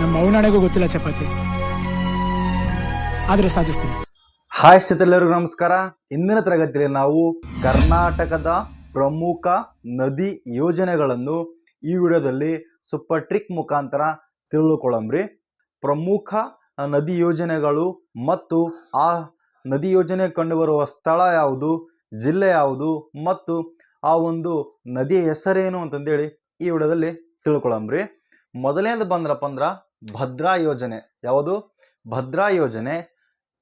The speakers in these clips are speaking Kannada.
ನಮ್ಮ ಗೊತ್ತಿಲ್ಲ ಚಪಾತಿ. ಆದ್ರೆ ಸಾಧಿಸ್ತೀನಿ. ಹಾಯ್ ಎಲ್ಲರಿಗೂ ನಮಸ್ಕಾರ. ಇಂದಿನ ತರಗತಿಯಲ್ಲಿ ನಾವು ಕರ್ನಾಟಕದ ಪ್ರಮುಖ ನದಿ ಯೋಜನೆಗಳನ್ನು ಈ ವಿಡಿಯೋದಲ್ಲಿ ಸೂಪರ್ ಟ್ರಿಕ್ ಮುಖಾಂತರ ತಿಳಿದುಕೊಳ್ಳಂಬ್ರಿ. ಪ್ರಮುಖ ನದಿ ಯೋಜನೆಗಳು ಮತ್ತು ಆ ನದಿ ಯೋಜನೆ ಕಂಡುಬರುವ ಸ್ಥಳ ಯಾವುದು, ಜಿಲ್ಲೆ ಯಾವುದು ಮತ್ತು ಆ ಒಂದು ನದಿಯ ಹೆಸರೇನು ಅಂತಂದೇಳಿ ಈ ವಿಡಿಯೋದಲ್ಲಿ ತಿಳ್ಕೊಳ್ಳಂಬ್ರಿ. ಮೊದಲನೇದು ಬಂದ್ರಪ್ಪ ಅಂದ್ರ ಭದ್ರಾ ಯೋಜನೆ. ಯಾವುದು? ಭದ್ರಾ ಯೋಜನೆ.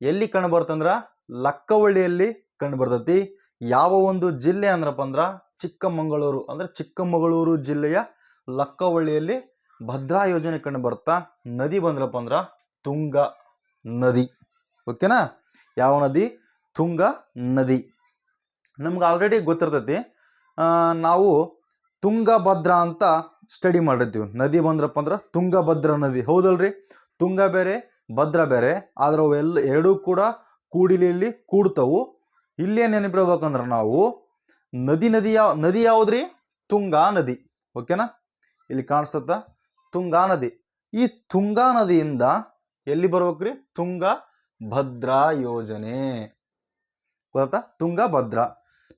ಎಲ್ಲಿ ಕಂಡು ಬರ್ತಂದ್ರ? ಲಕ್ಕವಳ್ಳಿಯಲ್ಲಿ ಕಂಡು ಬರ್ತೈತಿ. ಯಾವ ಒಂದು ಜಿಲ್ಲೆ ಅಂದ್ರಪ್ಪ ಅಂದ್ರೆ ಚಿಕ್ಕಮಗಳೂರು. ಅಂದ್ರೆ ಚಿಕ್ಕಮಗಳೂರು ಜಿಲ್ಲೆಯ ಲಕ್ಕವಳ್ಳಿಯಲ್ಲಿ ಭದ್ರಾ ಯೋಜನೆ ಕಂಡು ನದಿ ಬಂದ್ರಪ್ಪ ಅಂದ್ರೆ ತುಂಗ ನದಿ. ಓಕೆನಾ? ಯಾವ ನದಿ? ತುಂಗ ನದಿ. ನಮ್ಗೆ ಆಲ್ರೆಡಿ ಗೊತ್ತಿರ್ತೈತಿ. ನಾವು ತುಂಗಭದ್ರಾ ಅಂತ ಸ್ಟಡಿ ಮಾಡಿರ್ತೀವಿ. ನದಿ ಬಂದ್ರಪ್ಪ ಅಂದ್ರೆ ತುಂಗಭದ್ರಾ ನದಿ. ಹೌದಲ್ರಿ? ತುಂಗ ಬೇರೆ, ಭದ್ರ ಬೇರೆ. ಆದ್ರೆ ಅವೆಲ್ಲ ಎರಡೂ ಕೂಡ ಕೂಡಿಲಿಯಲ್ಲಿ ಕೂಡ್ತವು. ಇಲ್ಲೇ ನೆನಪಿಡ್ಬೇಕಂದ್ರೆ ನಾವು ನದಿ ನದಿ ಯಾವ, ನದಿ ಯಾವ್ದ್ರಿ? ತುಂಗಾ ನದಿ. ಓಕೆನಾ? ಇಲ್ಲಿ ಕಾಣಿಸುತ್ತ? ತುಂಗಾ ನದಿ. ಈ ತುಂಗಾ ನದಿಯಿಂದ ಎಲ್ಲಿ ಬರ್ಬೇಕ್ರಿ? ತುಂಗ ಭದ್ರಾ ಯೋಜನೆ. ಗೊತ್ತಾ? ತುಂಗ ಭದ್ರಾ.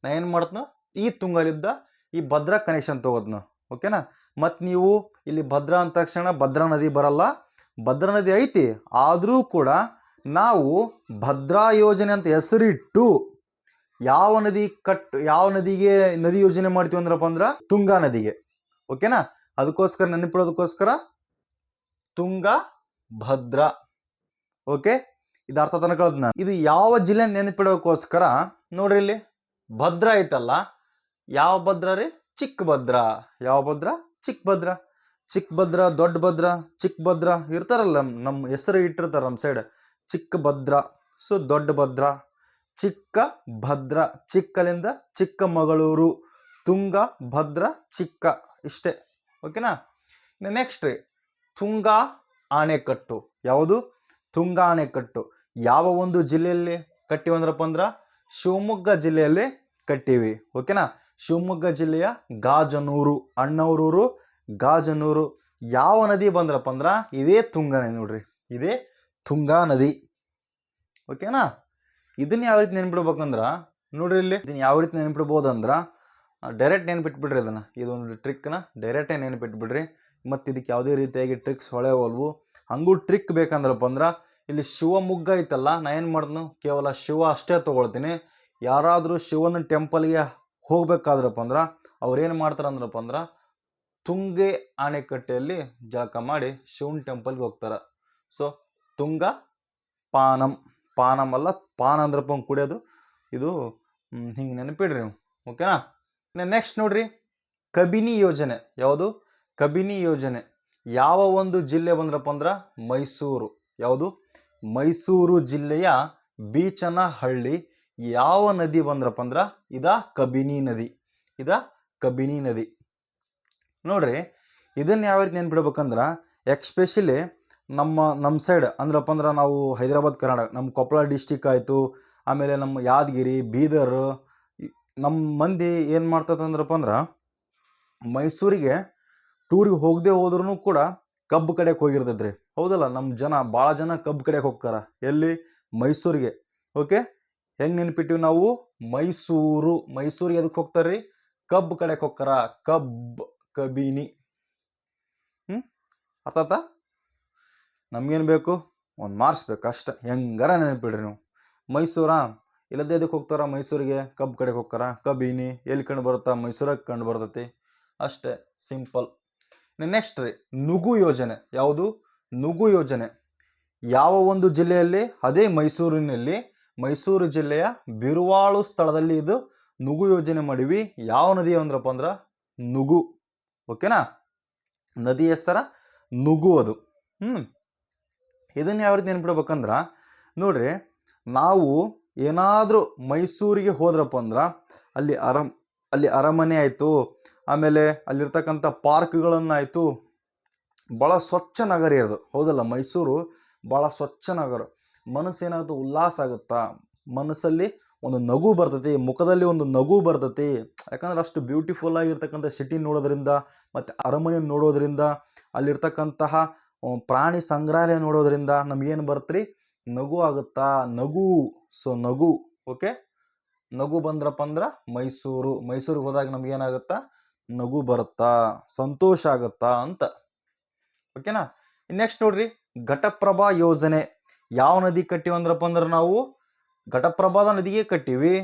ನಾ ಏನು ಮಾಡ್ತನ? ಈ ತುಂಗಲಿದ್ದ ಈ ಭದ್ರಾ ಕನೆಕ್ಷನ್ ತಗೋದ್ನ ಓಕೆನಾ? ಮತ್ತು ನೀವು ಇಲ್ಲಿ ಭದ್ರಾ ಅಂದ ತಕ್ಷಣ ಭದ್ರಾ ನದಿ ಬರಲ್ಲ. ಭದ್ರಾ ನದಿ ಐತಿ, ಆದರೂ ಕೂಡ ನಾವು ಭದ್ರಾ ಯೋಜನೆ ಅಂತ ಹೆಸರಿಟ್ಟು ಯಾವ ನದಿ ಕಟ್, ಯಾವ ನದಿಗೆ ನದಿ ಯೋಜನೆ ಮಾಡ್ತೀವಿ ಅಂದ್ರಪ್ಪ ಅಂದ್ರೆ ತುಂಗಾ ನದಿಗೆ. ಓಕೆನಾ ಅದಕ್ಕೋಸ್ಕರ ನೆನಪಿಡೋದಕ್ಕೋಸ್ಕರ ತುಂಗ, ಭದ್ರಾ. ಓಕೆ ಇದು ಅರ್ಥ ತನಕ ನಾನು. ಇದು ಯಾವ ಜಿಲ್ಲೆ ನೆನಪಿಡೋಕ್ಕೋಸ್ಕರ ನೋಡ್ರಿ ಇಲ್ಲಿ, ಭದ್ರಾ ಐತಲ್ಲ, ಯಾವ ಭದ್ರಾ ರೀ? ಚಿಕ್ಕ ಭದ್ರ. ಯಾವ ಭದ್ರಾ? ಚಿಕ್ಕ ಭದ್ರ ಚಿಕ್ಕ ಭದ್ರ, ದೊಡ್ಡ ಭದ್ರ ಚಿಕ್ಕ ಭದ್ರಾ ಇರ್ತಾರಲ್ಲ ನಮ್ಮ ಹೆಸರು ಇಟ್ಟಿರ್ತಾರೆ ನಮ್ಮ ಸೈಡ್ ಚಿಕ್ಕ ಭದ್ರ, ಸೊ ದೊಡ್ಡ ಭದ್ರ, ಚಿಕ್ಕ ಭದ್ರ, ಚಿಕ್ಕಲಿಂದ ಚಿಕ್ಕಮಗಳೂರು ತುಂಗ ಭದ್ರ, ಚಿಕ್ಕ ಇಷ್ಟೇ. ಓಕೆನಾ ನೆಕ್ಸ್ಟ್ ರೀ. ತುಂಗಾ ಆಣೆಕಟ್ಟು. ಯಾವುದು? ತುಂಗ ಆಣೆಕಟ್ಟು. ಯಾವ ಒಂದು ಜಿಲ್ಲೆಯಲ್ಲಿ ಕಟ್ಟಿವಂದ್ರಪ್ಪ ಅಂದ್ರೆ? ಶಿವಮೊಗ್ಗ ಜಿಲ್ಲೆಯಲ್ಲಿ ಕಟ್ಟಿವಿ. ಓಕೆನಾ ಶಿವಮೊಗ್ಗ ಜಿಲ್ಲೆಯ ಗಾಜನೂರು, ಅಣ್ಣವರೂರು, ಗಾಜನೂರು. ಯಾವ ನದಿ ಬಂದ್ರಪ್ಪ ಅಂದ್ರೆ ಇದೇ ತುಂಗಾ ನದಿ ನೋಡ್ರಿ. ಇದೇ ತುಂಗಾ ನದಿ. ಓಕೆನಾ ಇದನ್ನ ಯಾವ ರೀತಿ ನೆನ್ಪಿಡ್ಬೇಕಂದ್ರ ನೋಡ್ರಿ ಇಲ್ಲಿ. ಇದನ್ನ ಯಾವ ರೀತಿ ನೆನ್ಪಿಡ್ಬೋದು ಅಂದ್ರೆ ಡೈರೆಕ್ಟ್ ನೆನ್ಪಿಟ್ಬಿಡ್ರಿ ಅದನ್ನು. ಇದೊಂದು ಟ್ರಿಕ್ನ ಡೈರೆಕ್ಟೇ ನೆನ್ಪಿಟ್ಬಿಡ್ರಿ. ಮತ್ತು ಇದಕ್ಕೆ ಯಾವುದೇ ರೀತಿಯಾಗಿ ಟ್ರಿಕ್ಸ್ ಹೊಳೆವಲ್ವು ಹಂಗೂ ಟ್ರಿಕ್ ಬೇಕಂದ್ರಪ್ಪ ಅಂದ್ರೆ, ಇಲ್ಲಿ ಶಿವಮೊಗ್ಗ ಐತಲ್ಲ ನಾ ಏನು ಮಾಡ್ದನು, ಕೇವಲ ಶಿವ ಅಷ್ಟೇ ತಗೊಳ್ತೀನಿ. ಯಾರಾದರೂ ಶಿವನ ಟೆಂಪಲ್ಗೆ ಹೋಗ್ಬೇಕಾದ್ರಪ್ಪ ಅಂದ್ರೆ, ಅವ್ರೇನು ಮಾಡ್ತಾರೆ ಅಂದ್ರಪ್ಪ ಅಂದ್ರೆ, ತುಂಗೆ ಆಣೆಕಟ್ಟೆಯಲ್ಲಿ ಜಳಕ ಮಾಡಿ ಶಿವನ ಟೆಂಪಲ್ಗೆ ಹೋಗ್ತಾರೆ. ಸೊ ತುಂಗ ಪಾನಂ. ಪಾನಂ ಅಲ್ಲ, ಪಾನ ಅಂದ್ರಪ್ಪ ಕುಡಿಯೋದು. ಇದು ಹಿಂಗೆ ನೆನಪಿಡ್ರಿ ನೀವು, ಓಕೆನಾ? ನೆಕ್ಸ್ಟ್ ನೋಡ್ರಿ. ಕಬಿನಿ ಯೋಜನೆ. ಯಾವುದು? ಕಬಿನಿ ಯೋಜನೆ. ಯಾವ ಒಂದು ಜಿಲ್ಲೆ ಬಂದ್ರಪ್ಪ ಅಂದ್ರೆ, ಮೈಸೂರು. ಯಾವುದು? ಮೈಸೂರು ಜಿಲ್ಲೆಯ ಬೀಚನಹಳ್ಳಿ ಯಾವ ನದಿ ಬಂದ್ರಪ್ಪ ಅಂದ್ರೆ ಇದ ಕಬಿನಿ ನದಿ, ಇದ ಕಬಿನಿ ನದಿ. ನೋಡ್ರಿ, ಇದನ್ನು ಯಾವ ರೀತಿ ನೆನ್ಪಿಡ್ಬೇಕಂದ್ರೆ ಎಕ್ಸ್ಪೆಷಲಿ ನಮ್ಮ ನಮ್ಮ ಸೈಡ್ ಅಂದ್ರಪ್ಪ ಅಂದ್ರೆ ನಾವು ಹೈದರಾಬಾದ್, ಕರ್ನಾಟಕ, ನಮ್ಮ ಕೊಪ್ಪಳ ಡಿಸ್ಟಿಕ್ ಆಯಿತು, ಆಮೇಲೆ ನಮ್ಮ ಯಾದಗಿರಿ, ಬೀದರ್ ನಮ್ಮ ಮಂದಿ ಏನು ಮಾಡ್ತದೆ ಅಂದ್ರಪ್ಪ ಅಂದ್ರೆ, ಮೈಸೂರಿಗೆ ಟೂರಿಗೆ ಹೋಗದೆ ಹೋದ್ರೂ ಕೂಡ ಕಬ್ಬು ಕಡೆಗೆ ಹೋಗಿರ್ತದ್ರಿ ಹೌದಲ್ಲ ನಮ್ಮ ಜನ ಭಾಳ ಜನ ಕಬ್ಬು ಕಡೆಗೆ ಹೋಗ್ತಾರೆ ಎಲ್ಲಿ? ಮೈಸೂರಿಗೆ, ಓಕೆ? ಹೆಂಗೆ ನೆನ್ಪಿಟ್ಟಿವಿ ನಾವು? ಮೈಸೂರು. ಮೈಸೂರಿಗೆ ಎದಕ್ಕೆ ಹೋಗ್ತಾರ್ರಿ? ಕಬ್ಬು ಕಡೆಗೆ ಹೋಗ್ತಾರ? ಕಬ್ ಕಬಿನಿ. ಹ್ಞೂ ಅರ್ಥಾತ ನಮ್ಗೇನು ಬೇಕು? ಒಂದು ಮಾರ್ಕ್ಸ್ ಬೇಕು ಅಷ್ಟೆ. ಹೆಂಗಾರ ನೆನಪಿಡ್ರಿ ನೀವು. ಮೈಸೂರಾ? ಇಲ್ಲದೇ ಎದಕ್ಕೆ ಹೋಗ್ತಾರ ಮೈಸೂರಿಗೆ? ಕಬ್ಬು ಕಡೆಗೆ ಹೋಗ್ತಾರ? ಕಬಿನಿ. ಎಲ್ಲಿ ಕಂಡು ಬರುತ್ತಾ? ಮೈಸೂರಾಗ ಕಂಡು ಬರ್ತೈತಿ? ಅಷ್ಟೇ. ಸಿಂಪಲ್. ನೆಕ್ಸ್ಟ್ ರೀ, ನುಗು ಯೋಜನೆ. ಯಾವುದು? ನುಗು ಯೋಜನೆ. ಯಾವ ಒಂದು ಜಿಲ್ಲೆಯಲ್ಲಿ? ಅದೇ ಮೈಸೂರಿನಲ್ಲಿ ಮೈಸೂರು ಜಿಲ್ಲೆಯ ಬಿರುವಾಳು ಸ್ಥಳದಲ್ಲಿ ಇದು ನುಗು ಯೋಜನೆ ಮಾಡಿವಿ. ಯಾವ ನದಿ ಅಂದ್ರಪ್ಪ ಅಂದ್ರೆ ನುಗು. ಓಕೆನಾ ನದಿ ಹೆಸರ ನುಗು ಅದು. ಹ್ಞೂ ಇದನ್ನು ಯಾವ ರೀತಿ ನೆನ್ಪಿಡ್ಬೇಕಂದ್ರೆ, ನೋಡ್ರಿ, ನಾವು ಏನಾದರೂ ಮೈಸೂರಿಗೆ ಹೋದ್ರಪ್ಪ ಅಂದ್ರೆ, ಅಲ್ಲಿ ಅರಮ್, ಅಲ್ಲಿ ಅರಮನೆ ಆಯಿತು, ಆಮೇಲೆ ಅಲ್ಲಿರ್ತಕ್ಕಂಥ ಪಾರ್ಕ್ಗಳನ್ನಾಯಿತು ಭಾಳ ಸ್ವಚ್ಛ ನಗರ ಇರೋದು. ಹೌದಲ್ಲ, ಮೈಸೂರು ಭಾಳ ಸ್ವಚ್ಛ ನಗರ. ಮನಸ್ಸು ಏನಾಗುತ್ತೆ ಉಲ್ಲಾಸ ಆಗುತ್ತಾ? ಮನಸ್ಸಲ್ಲಿ ಒಂದು ನಗು ಬರ್ತೈತಿ ಮುಖದಲ್ಲಿ ಒಂದು ನಗು ಬರ್ತೈತಿ ಯಾಕಂದ್ರೆ ಅಷ್ಟು ಬ್ಯೂಟಿಫುಲ್ ಆಗಿರ್ತಕ್ಕಂಥ ಸಿಟಿ ನೋಡೋದ್ರಿಂದ, ಮತ್ತು ಅರಮನೆ ನೋಡೋದ್ರಿಂದ, ಅಲ್ಲಿರ್ತಕ್ಕಂತಹ ಪ್ರಾಣಿ ಸಂಗ್ರಹಾಲಯ ನೋಡೋದ್ರಿಂದ ನಮಗೇನು ಬರುತ್ತೆ ನಗು ಆಗುತ್ತಾ? ನಗು. ಸೊ ನಗು ಓಕೆ ನಗು ಬಂದ್ರಪ್ಪ ಅಂದ್ರೆ ಮೈಸೂರು. ಮೈಸೂರಿಗೆ ಹೋದಾಗ ನಮಗೇನಾಗುತ್ತಾ? ನಗು ಬರುತ್ತಾ? ಸಂತೋಷ ಆಗುತ್ತಾ ಅಂತ. ಓಕೆನಾ ನೆಕ್ಸ್ಟ್ ನೋಡ್ರಿ, ಘಟಪ್ರಭಾ ಯೋಜನೆ. ಯಾವ ನದಿ ಕಟ್ಟಿವಿ ಅಂದ್ರಪ್ಪ ಅಂದ್ರೆ ನಾವು ಘಟಪ್ರಭಾದ ನದಿಗೆ ಕಟ್ಟಿವಿ.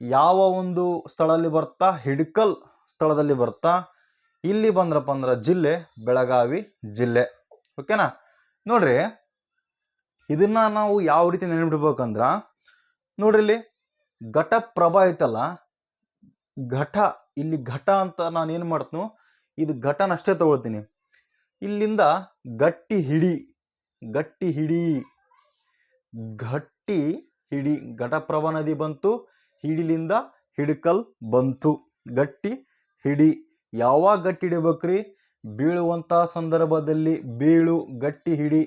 ಯಾವ ಒಂದು ಸ್ಥಳದಲ್ಲಿ ಬರ್ತಾ, ಹಿಡ್ಕಲ್ ಸ್ಥಳದಲ್ಲಿ ಬರ್ತಾ, ಇಲ್ಲಿ ಬಂದ್ರಪ್ಪ ಅಂದ್ರೆ ಜಿಲ್ಲೆ, ಬೆಳಗಾವಿ ಜಿಲ್ಲೆ. ಓಕೆನಾ ನೋಡ್ರಿ, ಇದನ್ನ ನಾವು ಯಾವ ರೀತಿ ನೆನಪಿಡ್ಬೇಕಂದ್ರ, ನೋಡ್ರಿ ಇಲ್ಲಿ ಘಟಪ್ರಭಾ ಐತಲ್ಲ, ಘಟ, ಇಲ್ಲಿ ಘಟ ಅಂತ ನಾನು ಏನು ಮಾಡ್ತೀನಿ, ಇದು ಘಟನಷ್ಟೇ ತಗೊಳ್ತೀನಿ. ಇಲ್ಲಿಂದ ಗಟ್ಟಿ ಹಿಡಿ ಗಟ್ಟಿ ಹಿಡಿ ಗಟ್ಟಿ ಹಿಡಿ, ಘಟಪ್ರಭಾ ನದಿ ಬಂತು, ಹಿಡಿಲಿಂದ ಹಿಡಕಲ್ ಬಂತು. ಗಟ್ಟಿ ಹಿಡಿ, ಯಾವಾಗ ಗಟ್ಟಿ ಹಿಡಿಬೇಕ್ರಿ? ಬೀಳುವಂಥ ಸಂದರ್ಭದಲ್ಲಿ ಬೀಳು, ಗಟ್ಟಿ ಹಿಡಿ,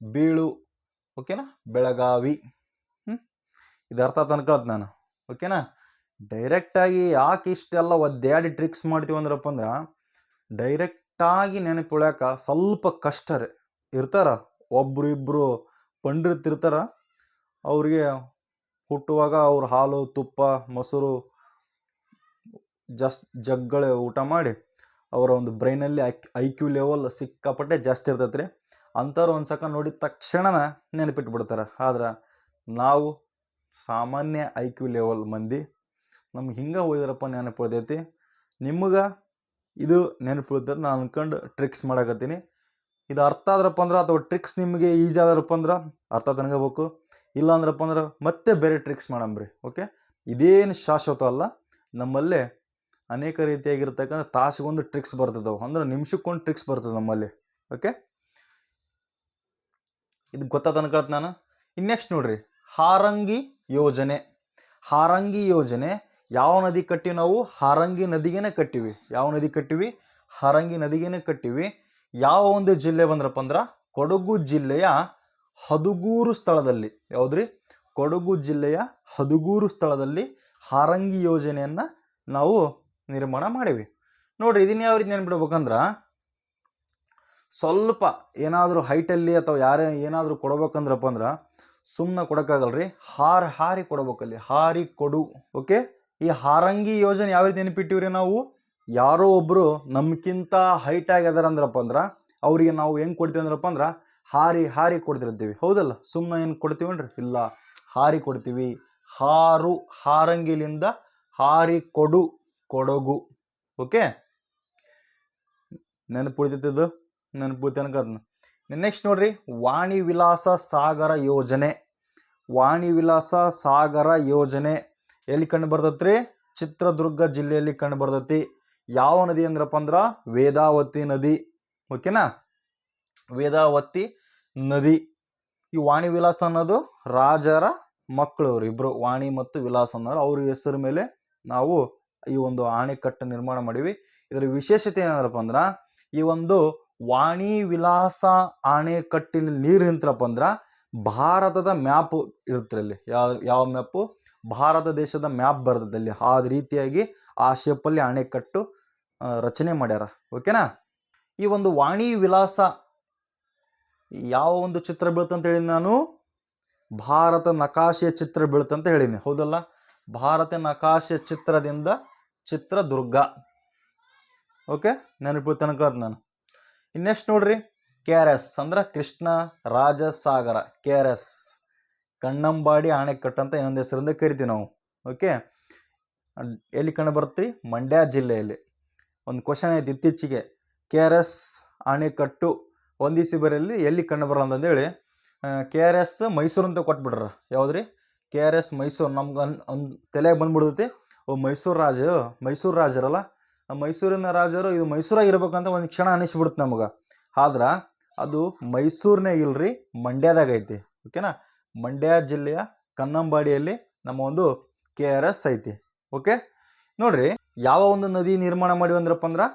ಬೀಳು, ಓಕೆನಾ? ಬೆಳಗಾವಿ. ಹ್ಞೂ ಇದು ಅರ್ಥ ನಾನು, ಓಕೆನಾ? ಡೈರೆಕ್ಟಾಗಿ ಯಾಕೆ ಇಷ್ಟೆಲ್ಲ ಒದ್ದಾಡಿ ಟ್ರಿಕ್ಸ್ ಮಾಡ್ತೀವಿ ಅಂದ್ರಪ್ಪ ಅಂದ್ರೆ ಡೈರೆಕ್ಟಾಗಿ ನೆನಪಿಳ್ಯಾಕ ಸ್ವಲ್ಪ ಕಷ್ಟ ರೀ ಇರ್ತಾರ? ಒಬ್ರು ಇಬ್ಬರು ಪಂಡಿತ್ ಇರ್ತಾರ, ಅವ್ರಿಗೆ ಹುಟ್ಟುವಾಗ ಅವ್ರ ಹಾಲು, ತುಪ್ಪ, ಮೊಸರು ಜಸ್ ಜಗ್ಗಳ ಊಟ ಮಾಡಿ ಅವರ ಒಂದು ಬ್ರೈನಲ್ಲಿ ಐ ಕ್ಯೂ ಲೆವೆಲ್ ಸಿಕ್ಕಾಪಟ್ಟೆ ಜಾಸ್ತಿ ಇರ್ತೈತೆ ರೀ ಅಂಥವ್ರು ಒಂದು ಸಕ ನೋಡಿದ ತಕ್ಷಣನ ನೆನಪಿಟ್ಬಿಡ್ತಾರೆ ಆದ್ರೆ ನಾವು ಸಾಮಾನ್ಯ ಐ ಕ್ಯೂ ಲೆವೆಲ್ ಮಂದಿ ನಮ್ಗೆ ಹಿಂಗೆ ಓದಿದ್ರಪ್ಪ ನೆನಪು ಉಳ್ದೈತಿ. ನಿಮ್ಗೆ ಇದು ನೆನಪು ಉಳ್ದೈತೆ ನಾನು ಅನ್ಕೊಂಡು ಟ್ರಿಕ್ಸ್ ಮಾಡಕತ್ತೀನಿ. ಇದು ಅರ್ಥ ಆದ್ರಪ್ಪ ಅಂದ್ರೆ ಅಥವಾ ಟ್ರಿಕ್ಸ್ ನಿಮಗೆ ಈಜಿ ಆದ್ರಪ್ಪ ಅಂದ್ರೆ ಅರ್ಥ ತನಗಬೇಕು ಇಲ್ಲ ಅಂದ್ರಪ್ಪ ಅಂದ್ರೆ ಮತ್ತೆ ಬೇರೆ ಟ್ರಿಕ್ಸ್ ಮಾಡಂಬ್ರಿ ಓಕೆ ಇದೇನು ಶಾಶ್ವತ ಅಲ್ಲ. ನಮ್ಮಲ್ಲಿ ಅನೇಕ ರೀತಿಯಾಗಿರ್ತಕ್ಕಂಥ ತಾಸಿಗೊಂದು ಟ್ರಿಕ್ಸ್ ಬರ್ತದವು. ಅಂದ್ರೆ ನಿಮಿಷಕ್ಕೊಂದು ಟ್ರಿಕ್ಸ್ ಬರ್ತದೆ ನಮ್ಮಲ್ಲಿ ಓಕೆ ಇದು ಗೊತ್ತಾದ ಅನ್ಕೊಳತ್ ನಾನು? ಇನ್ ನೆಕ್ಸ್ಟ್ ನೋಡ್ರಿ. ಹಾರಂಗಿ ಯೋಜನೆ. ಹಾರಂಗಿ ಯೋಜನೆ, ಯಾವ ನದಿ ಕಟ್ಟಿವಿ ನಾವು? ಹಾರಂಗಿ ನದಿಗೇನೆ ಕಟ್ಟಿವಿ. ಯಾವ ನದಿ ಕಟ್ಟಿವಿ? ಹಾರಂಗಿ ನದಿಗೇನೆ ಕಟ್ಟಿವಿ. ಯಾವ ಒಂದು ಜಿಲ್ಲೆ ಬಂದ್ರಪ್ಪ ಅಂದ್ರೆ ಕೊಡಗು ಜಿಲ್ಲೆಯ ಹದುಗೂರು ಸ್ಥಳದಲ್ಲಿ. ಯಾವುದ್ರಿ? ಕೊಡಗು ಜಿಲ್ಲೆಯ ಹದುಗೂರು ಸ್ಥಳದಲ್ಲಿ ಹಾರಂಗಿ ಯೋಜನೆಯನ್ನು ನಾವು ನಿರ್ಮಾಣ ಮಾಡೀವಿ. ನೋಡ್ರಿ ಇದನ್ನ ಯಾವ ರೀತಿ ನೆನ್ಬಿಡ್ಬೇಕಂದ್ರೆ ಸ್ವಲ್ಪ ಏನಾದರೂ ಹೈಟಲ್ಲಿ ಅಥವಾ ಯಾರೇ ಏನಾದರೂ ಕೊಡ್ಬೇಕಂದ್ರಪ್ಪ ಅಂದ್ರೆ ಸುಮ್ಮನೆ ಕೊಡೋಕ್ಕಾಗಲ್ರಿ. ಹಾರ್ ಹಾರಿ ಕೊಡ್ಬೇಕಲ್ಲಿ. ಹಾರಿ ಕೊಡು. ಓಕೆ? ಈ ಹಾರಂಗಿ ಯೋಜನೆ ಯಾವ ರೀತಿ ನೆನಪಿಟ್ಟಿವ್ರಿ ನಾವು? ಯಾರೋ ಒಬ್ಬರು ನಮ್ಗಿಂತ ಹೈಟ್ ಆಗ್ಯದಾರ ಅಂದ್ರಪ್ಪ ಅಂದ್ರೆ, ಅವರಿಗೆ ನಾವು ಹೆಂಗೆ ಕೊಡ್ತೀವಿ ಅಂದ್ರಪ್ಪ ಅಂದ್ರೆ, ಹಾರಿ ಹಾರಿ ಕೊಡ್ತಿರ್ತೀವಿ. ಹೌದಲ್ಲ? ಸುಮ್ಮನೆ ಏನು ಕೊಡ್ತೀವನ್ರಿ ಇಲ್ಲ, ಹಾರಿ ಕೊಡ್ತೀವಿ. ಹಾರು, ಹಾರಂಗಿಲಿಂದ ಹಾರಿ ಕೊಡು, ಕೊಡಗು. ಓಕೆ? ನೆನಪುಳಿತೈತಿದ್ದು ನೆನಪುಳಿತ ಅನ್ಕೋದ್ನ ನೆಕ್ಸ್ಟ್ ನೋಡ್ರಿ. ವಾಣಿ ವಿಲಾಸ ಸಾಗರ ಯೋಜನೆ. ವಾಣಿ ವಿಲಾಸ ಸಾಗರ ಯೋಜನೆ. ಎಲ್ಲಿ ಕಂಡು ಬರ್ತೈತ್ರಿ? ಚಿತ್ರದುರ್ಗ ಜಿಲ್ಲೆಯಲ್ಲಿ ಕಂಡು ಬರ್ತೈತಿ. ಯಾವ ನದಿ ಅಂದ್ರಪ್ಪ ಅಂದ್ರೆ? ವೇದಾವತಿ ನದಿ. ಓಕೆನಾ ವೇದಾವತಿ ನದಿ. ಈ ವಾಣಿ ವಿಲಾಸ ಅನ್ನೋದು ರಾಜರ ಮಕ್ಕಳು ಇಬ್ರು ವಾಣಿ ಮತ್ತು ವಿಲಾಸ ಅನ್ನೋರು. ಅವ್ರ ಹೆಸರು ಮೇಲೆ ನಾವು ಈ ಒಂದು ಆಣೆಕಟ್ಟು ನಿರ್ಮಾಣ ಮಾಡಿವಿ. ಇದರ ವಿಶೇಷತೆ ಏನಂದ್ರಪ್ಪ ಅಂದ್ರೆ, ಈ ಒಂದು ವಾಣಿ ವಿಲಾಸ ಆಣೆಕಟ್ಟಿನ ನೀರು ನಿಂತ್ರಪ್ಪ ಅಂದ್ರೆ, ಭಾರತದ ಮ್ಯಾಪ್ ಇರುತ್ತೆ ಅಲ್ಲಿ. ಯಾವ ಯಾವ ಮ್ಯಾಪು? ಭಾರತ ದೇಶದ ಮ್ಯಾಪ್ ಬರ್ತದೆ ಅಲ್ಲಿ. ಆ ರೀತಿಯಾಗಿ ಆ ಶೇಪಲ್ಲಿ ಅಣೆಕಟ್ಟು ರಚನೆ ಮಾಡ್ಯಾರ. ಓಕೆನಾ ಈ ಒಂದು ವಾಣಿ ವಿಲಾಸ ಯಾವ ಒಂದು ಚಿತ್ರ ಬೀಳ್ತಂತ ಹೇಳಿ ನಾನು? ಭಾರತ ನಕಾಶೆಯ ಚಿತ್ರ ಬೀಳ್ತಂತ ಹೇಳಿನಿ. ಹೌದಲ್ಲ? ಭಾರತ ನಕಾಶೆಯ ಚಿತ್ರದಿಂದ ಚಿತ್ರದುರ್ಗ. ಓಕೆ ನೆನಪು ತನಕ ನಾನು. ಇನ್ನೆಷ್ಟು ನೋಡ್ರಿ? ಕೆ ಆರ್ ಎಸ್ ಅಂದ್ರೆ Krishna Rajasagara. K R S Kannambadi ಆಣೆಕಟ್ಟು ಅಂತ ಇನ್ನೊಂದು ಹೆಸರಿಂದ ಕರಿತೀವಿ ನಾವು. ಓಕೆ ಎಲ್ಲಿ ಕಂಡು ಬರ್ತೀವಿ ಮಂಡ್ಯ ಜಿಲ್ಲೆಯಲ್ಲಿ. ಒಂದು ಕ್ವಶನ್ ಐತಿ ಇತ್ತೀಚೆಗೆ. ಕೆ ಆರ್ ಎಸ್ ಅಣೆಕಟ್ಟು ಒಂದಿಸಿ ಬರೆಯಲ್ಲಿ ಎಲ್ಲಿ ಕಂಡು ಬರಲ್ಲ ಅಂತಂದೇಳಿ ಕೆ ಆರ್ ಎಸ್ ಮೈಸೂರು ಅಂತ ಕೊಟ್ಬಿಡ್ರ ಯಾವ್ದ್ರಿ? K R S Mysuru. ನಮ್ಗೆ ಅನ್ ಒಂದು ತಲೆಗೆ ಬಂದ್ಬಿಡ್ತೈತಿ. ಓ, ಮೈಸೂರು ರಾಜ, ಮೈಸೂರು ರಾಜರಲ್ಲ? ಮೈಸೂರಿನ ರಾಜರು ಇದು ಮೈಸೂರಾಗಿರ್ಬೇಕಂತ ಒಂದು ಕ್ಷಣ ಅನಿಸ್ಬಿಡುತ್ತೆ ನಮಗೆ. ಆದ್ರೆ, ಅದು ಮೈಸೂರಿನೇ ಇಲ್ರಿ, ಮಂಡ್ಯದಾಗ ಐತಿ. ಓಕೆನಾ? ಮಂಡ್ಯ ಜಿಲ್ಲೆಯ ಕನ್ನಂಬಾಡಿಯಲ್ಲಿ ನಮ್ಮ ಒಂದು ಕೆ ಆರ್ ಎಸ್ ಐತಿ. ಓಕೆ? ನೋಡ್ರಿ, ಯಾವ ಒಂದು ನದಿ ನಿರ್ಮಾಣ ಮಾಡಿವಿ ಅಂದ್ರಪ್ಪ ಅಂದ್ರೆ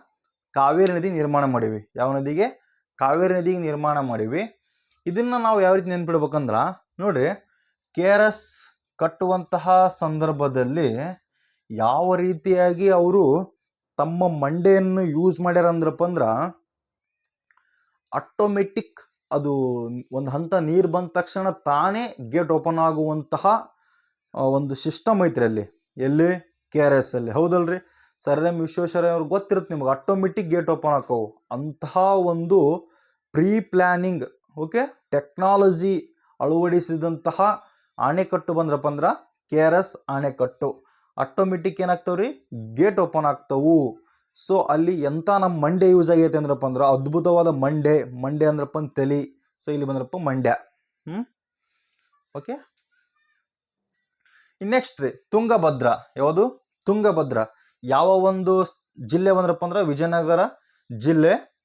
ಕಾವೇರಿ ನದಿ ನಿರ್ಮಾಣ ಮಾಡಿವಿ. ಯಾವ ನದಿಗೆ? ಕಾವೇರಿ ನದಿಗೆ ನಿರ್ಮಾಣ ಮಾಡಿವಿ. ಇದನ್ನು ನಾವು ಯಾವ ರೀತಿ ನೆನ್ಪಿಡ್ಬೇಕಂದ್ರೆ, ನೋಡ್ರಿ ಕೆ ಆರ್ ಎಸ್ ಕಟ್ಟುವಂತಹ ಸಂದರ್ಭದಲ್ಲಿ ಯಾವ ರೀತಿಯಾಗಿ ಅವರು ತಮ್ಮ ಮಂಡೆಯನ್ನು ಯೂಸ್ ಮಾಡ್ಯಾರ ಅಂದ್ರಪ್ಪ ಅಂದ್ರೆ ಆಟೋಮೆಟಿಕ್ ಅದು ಒಂದು ಹಂತ ನೀರು ಬಂದ ತಕ್ಷಣ ತಾನೇ ಗೇಟ್ ಓಪನ್ ಆಗುವಂತಹ ಒಂದು ಸಿಸ್ಟಮ್ ಐತ್ರಿ ಅಲ್ಲಿ. ಎಲ್ಲಿ? ಕೆ ಆರ್ ಎಸ್ ಅಲ್ಲಿ ಹೌದಲ್ರಿ? ಸರ್ ಎಂ ವಿಶ್ವೇಶ್ವರಯ್ಯ ಅವ್ರಿಗೆ ಗೊತ್ತಿರುತ್ತೆ ನಿಮ್ಗೆ. ಆಟೋಮೆಟಿಕ್ ಗೇಟ್ ಓಪನ್ ಆಕವು ಅಂತಹ ಒಂದು ಪ್ರೀ ಪ್ಲ್ಯಾನಿಂಗ್ ಓಕೆ ಟೆಕ್ನಾಲಜಿ ಅಳವಡಿಸಿದಂತಹ ಅಣೆಕಟ್ಟು ಬಂದ್ರಪ್ಪ ಅಂದ್ರೆ ಕೆ ಆರ್ ಎಸ್ ಅಣೆಕಟ್ಟು ಆಟೋಮೆಟಿಕ್ ಏನಾಗ್ತಾವ್ರಿ? ಗೇಟ್ ಓಪನ್ ಆಗ್ತಾವು. ಸೊ ಅಲ್ಲಿ ಎಂಥ ನಮ್ಮ ಮಂಡೆ ಯೂಸ್ ಆಗೈತೆ ಅಂದ್ರಪ್ಪ ಅಂದ್ರೆ ಅದ್ಭುತವಾದ ಮಂಡೆ ಮಂಡೆ ಅಂದ್ರಪ್ಪ ಅಂದ್ ತಲಿ. ಸೊ ಇಲ್ಲಿ ಬಂದ್ರಪ್ಪ ಮಂಡ್ಯ. ಹ್ಞೂ ಓಕೆ ನೆಕ್ಸ್ಟ್ ರೀ, ತುಂಗಭದ್ರಾ. ಯಾವುದು? ತುಂಗಭದ್ರಾ. ಯಾವ ಒಂದು ಜಿಲ್ಲೆ ಬಂದ್ರಪ್ಪ ಅಂದ್ರೆ ವಿಜಯನಗರ ಜಿಲ್ಲೆ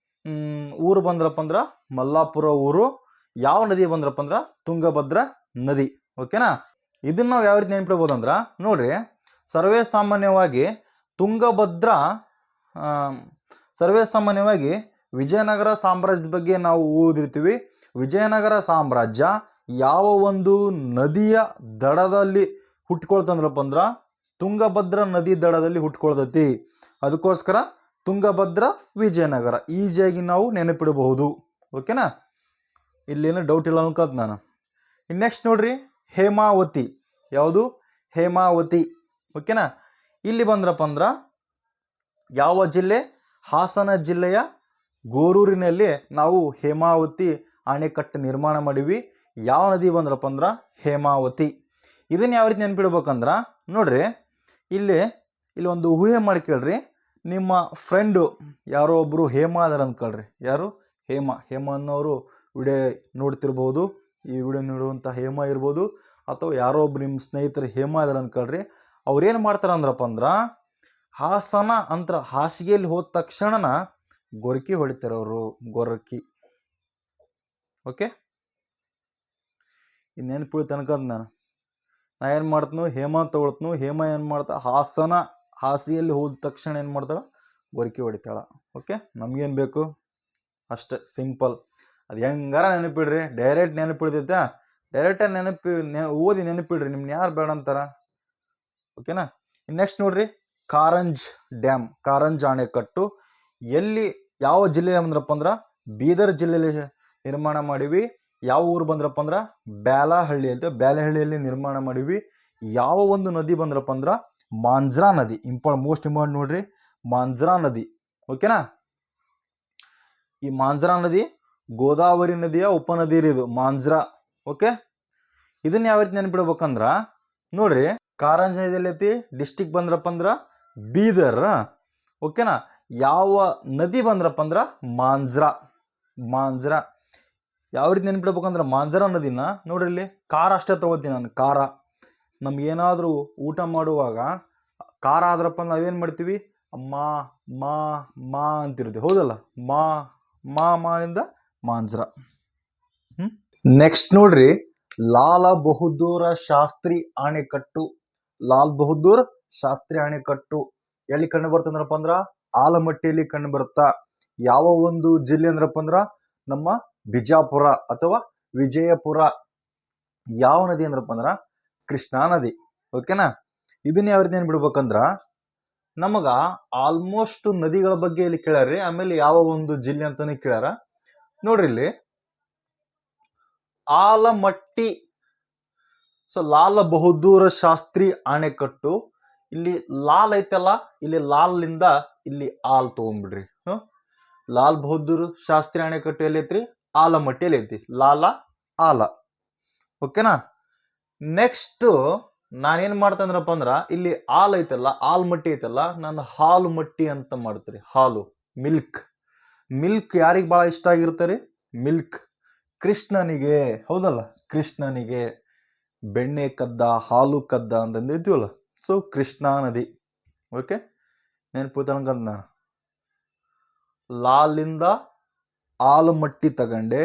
ಊರು ಬಂದ್ರಪ್ಪ ಅಂದ್ರೆ ಮಲ್ಲಾಪುರ ಊರು. ಯಾವ ನದಿ ಬಂದ್ರಪ್ಪ ಅಂದ್ರೆ ತುಂಗಭದ್ರಾ ನದಿ. ಓಕೆನಾ? ಇದನ್ನ ನಾವು ಯಾವ ರೀತಿ ನೆನ್ಪಿಡ್ಬೋದು ಅಂದ್ರೆ, ನೋಡ್ರಿ, ಸರ್ವೇ ಸಾಮಾನ್ಯವಾಗಿ ತುಂಗಭದ್ರಾ ಸರ್ವೇ ಸಾಮಾನ್ಯವಾಗಿ ವಿಜಯನಗರ ಸಾಮ್ರಾಜ್ಯದ ಬಗ್ಗೆ ನಾವು ಓದಿರ್ತೀವಿ. ವಿಜಯನಗರ ಸಾಮ್ರಾಜ್ಯ ಯಾವ ಒಂದು ನದಿಯ ದಡದಲ್ಲಿ ಹುಟ್ಕೊಳ್ತಂದ್ರಪ್ಪ ಅಂದ್ರೆ ತುಂಗಭದ್ರ ನದಿ ದಡದಲ್ಲಿ ಹುಟ್ಕೊಳ್ತೈತಿ. ಅದಕ್ಕೋಸ್ಕರ ತುಂಗಭದ್ರ ವಿಜಯನಗರ. ಈಜಿಯಾಗಿ ನಾವು ನೆನಪಿಡಬಹುದು. ಓಕೆನಾ? ಇಲ್ಲೇನು ಡೌಟ್ ಇಲ್ಲ ಅನ್ಕೋತ ನಾನು. ನೆಕ್ಸ್ಟ್ ನೋಡ್ರಿ, ಹೇಮಾವತಿ. ಯಾವುದು? ಹೇಮಾವತಿ. ಓಕೆನಾ? ಇಲ್ಲಿ ಬಂದ್ರಪ್ಪ ಅಂದ್ರೆ ಯಾವ ಜಿಲ್ಲೆ? ಹಾಸನ ಜಿಲ್ಲೆಯ ಗೋರೂರಿನಲ್ಲಿ ನಾವು ಹೇಮಾವತಿ ಅಣೆಕಟ್ಟು ನಿರ್ಮಾಣ ಮಾಡಿವಿ. ಯಾವ ನದಿ ಬಂದ್ರಪ್ಪ ಅಂದ್ರೆ ಹೇಮಾವತಿ. ಇದನ್ನು ಯಾವ ರೀತಿ ನೆನ್ಪಿಡ್ಬೇಕಂದ್ರೆ, ನೋಡ್ರಿ, ಇಲ್ಲಿ ಇಲ್ಲಿ ಒಂದು ಊಹೆ ಮಾಡಿ ಕೇಳ್ರಿ. ನಿಮ್ಮ ಫ್ರೆಂಡು ಯಾರೋ ಒಬ್ಬರು ಹೇಮ ಅದಾರ ಅಂದ್ಕೊಳ್ರಿ ಯಾರು? ಹೇಮ. ಹೇಮ ಅನ್ನೋರು ವಿಡಿಯೋ ನೋಡ್ತಿರ್ಬೋದು. ಈ ವಿಡಿಯೋ ನೋಡುವಂಥ ಹೇಮ ಇರ್ಬೋದು. ಅಥವಾ ಯಾರೋ ಒಬ್ರು ನಿಮ್ಮ ಸ್ನೇಹಿತರು ಹೇಮ ಅದಾರ ಅಂದ್ಕೊಳ್ರಿ ಅವ್ರೇನು ಮಾಡ್ತಾರೆ ಅಂದ್ರಪ್ಪ ಅಂದ್ರೆ, ಹಾಸನ ಅಂತರ ಹಾಸಿಗೆಯಲ್ಲಿ ಹೋದ ತಕ್ಷಣನ ಗೊರಕಿ ಹೊಡಿತಾರೆ ಅವರು. ಗೊರಕಿ. ಓಕೆ? ಇನ್ನೇನು ಪುಳಿ ತನಕ ನಾನು. ನಾ ಏನು ಮಾಡ್ತನು, ಹೇಮ ತಗೊಳ್ತನು, ಹೇಮ ಏನು ಮಾಡ್ತಾ, ಹಾಸನ, ಹಾಸಿಯಲ್ಲಿ ಹೋದ ತಕ್ಷಣ ಏನು ಮಾಡ್ತಾಳೆ? ಗೊರಕಿ ಹೊಡಿತಾಳೆ. ಓಕೆ ನಮಗೇನು ಬೇಕು? ಅಷ್ಟೇ ಸಿಂಪಲ್ ಅದು ಹೆಂಗಾರ ನೆನಪಿಡ್ರಿ ಡೈರೆಕ್ಟ್ ನೆನಪಿಡ್ದೈತೆ ಡೈರೆಕ್ಟಾಗಿ ನೆನಪಿ, ನೆ, ಓದಿ ನೆನಪಿಡ್ರಿ, ನಿಮ್ನ ಯಾರು ಬೇಡ ಅಂತಾರ? ಓಕೆನಾ ನೆಕ್ಸ್ಟ್ ನೋಡ್ರಿ, ಕಾರಂಜ್ ಡ್ಯಾಮ್ ಕಾರಂಜ್ ಅಣೆಕಟ್ಟು ಎಲ್ಲಿ, ಯಾವ ಜಿಲ್ಲೆ ಅಂದ್ರಪ್ಪ ಅಂದ್ರೆ, ಬೀದರ್ ಜಿಲ್ಲೆಯಲ್ಲಿ ನಿರ್ಮಾಣ ಮಾಡಿವಿ. ಯಾವ ಊರು ಬಂದ್ರಪ್ಪ ಅಂದ್ರೆ? ಬ್ಯಾಲಹಳ್ಳಿ ಅಂತ. ಬ್ಯಾಲಹಳ್ಳಿಯಲ್ಲಿ ನಿರ್ಮಾಣ ಮಾಡಿವಿ ಯಾವ ಒಂದು ನದಿ ಬಂದ್ರಪ್ಪ ಅಂದ್ರೆ? ಮಾಂಜ್ರಾ ನದಿ. ಇಂಪಾರ್ ಮೋಸ್ಟ್ ಇಂಪಾರ್ಟೆಂಟ್ ನೋಡ್ರಿ. ಮಾಂಜ್ರಾ ನದಿ. ಓಕೆನಾ ಈ ಮಾಂಜ್ರಾ ನದಿ ಗೋದಾವರಿ ನದಿಯ ಉಪನದಿ ರೀ ಇದು. ಮಾಂಜ್ರಾ. ಓಕೆ ಇದನ್ನ ಯಾವ ರೀತಿ ನೆನ್ಪಿಡ್ಬೇಕಂದ್ರ, ನೋಡ್ರಿ. ಕಾರಂಜನದಲ್ಲಿ ಐತಿ ಡಿಸ್ಟಿಕ್ ಬಂದ್ರಪ್ಪ ಅಂದ್ರ ಬೀದರ್. ಓಕೆನಾ ಯಾವ ನದಿ ಬಂದ್ರಪ್ಪ ಅಂದ್ರ ಮಾಂಜ್ರಾ. ಮಾಂಜ್ರಾ. ಯಾವ ರೀತಿ ನೆನ್ಪಿಡ್ಬೇಕಂದ್ರೆ ಮಾಂಜರ ನದಿನ ನೋಡ್ರಿ ಇಲ್ಲಿ. ಖಾರ ಅಷ್ಟೇ ತಗೋತೀನಿ ನಾನು, ಖಾರ. ನಮ್ಗೇನಾದರೂ ಊಟ ಮಾಡುವಾಗ ಖಾರ ಆದ್ರಪ್ಪ ನಾವೇನು ಮಾಡ್ತೀವಿ? ಮಾ ಮಾ ಮಾ ಅಂತಿರುತ್ತೆ. ಹೌದಲ್ಲ? ಮಾ ಮಾ ಮಾನಿಂದ ಮಾಂಜರ. ನೆಕ್ಸ್ಟ್ ನೋಡ್ರಿ. ಲಾಲ ಬಹದ್ದೂರ ಶಾಸ್ತ್ರಿ ಅಣೆಕಟ್ಟು ಲಾಲ್ ಬಹದ್ದೂರ್ ಶಾಸ್ತ್ರಿ ಅಣೆಕಟ್ಟು ಎಲ್ಲಿ ಕಂಡು ಬರ್ತಂದ್ರಪ್ಪ ಅಂದ್ರ? ಆಲಮಟ್ಟಿಯಲ್ಲಿ ಕಂಡು ಬರುತ್ತಾ. ಯಾವ ಒಂದು ಜಿಲ್ಲೆ ಅಂದ್ರಪ್ಪ ಅಂದ್ರ? ನಮ್ಮ ಬಿಜಾಪುರ ಅಥವಾ ವಿಜಯಪುರ ಯಾವ ನದಿ ಅಂದ್ರಪ್ಪ ಅಂದ್ರೆ ಕೃಷ್ಣಾ ನದಿ. ಓಕೆನಾ ಇದನ್ನ ಯಾವ ರೀತಿ ಬಿಡ್ಬೇಕಂದ್ರ ನಮಗ ಆಲ್ಮೋಸ್ಟ್ ನದಿಗಳ ಬಗ್ಗೆ ಇಲ್ಲಿ ಕೇಳ್ಯಾರ್ರಿ. ಆಮೇಲೆ ಯಾವ ಒಂದು ಜಿಲ್ಲೆ ಅಂತಾನೆ ಕೇಳ್ಯಾರ. ನೋಡ್ರಿ ಇಲ್ಲಿ ಆಲಮಟ್ಟಿ ಸೊ ಲಾಲ ಬಹುದ್ದೂರ ಶಾಸ್ತ್ರಿ ಅಣೆಕಟ್ಟು ಇಲ್ಲಿ ಲಾಲ್ ಐತಲ್ಲ, ಇಲ್ಲಿ ಲಾಲ್ನಿಂದ ಇಲ್ಲಿ ಆಲ್ ತಗೊಂಡ್ಬಿಡ್ರಿ. ಹ್ಞೂ ಲಾಲ್ ಬಹದ್ದೂರ್ ಶಾಸ್ತ್ರಿ ಅಣೆಕಟ್ಟು ಎಲ್ಲಿ ಐತ್ರಿ? ಆಲಮಟ್ಟಿಯಲ್ಲಿ ಐತಿ. ಲಾಲ, ಆಲ. ಓಕೆನಾ ನೆಕ್ಸ್ಟ್ ನಾನೇನ್ ಮಾಡ್ತಂದ್ರಪ್ಪ ಅಂದ್ರೆ, ಇಲ್ಲಿ ಆಲ್ ಐತಲ್ಲ ಆಲ್ಮಟ್ಟಿ ಐತಲ್ಲ, ನಾನು ಹಾಲು ಮಟ್ಟಿ ಅಂತ ಮಾಡ್ತೀರಿ. ಹಾಲು, ಮಿಲ್ಕ್. ಮಿಲ್ಕ್ ಯಾರಿಗೆ ಭಾಳ ಇಷ್ಟ ಆಗಿರ್ತಾರೆ ಮಿಲ್ಕ್. ಕೃಷ್ಣನಿಗೆ, ಹೌದಲ್ಲ? ಕೃಷ್ಣನಿಗೆ ಬೆಣ್ಣೆ ಕದ್ದ, ಹಾಲು ಕದ್ದ ಅಂತಂದಿದ್ದೀವಲ್ಲ ಸೊ ಕೃಷ್ಣಾ ನದಿ. ಓಕೆ ನೆನಪು ತನಕ ಲಾಲಿಂದ ಹಾಲು ಮಟ್ಟಿ ತಗೊಂಡೆ,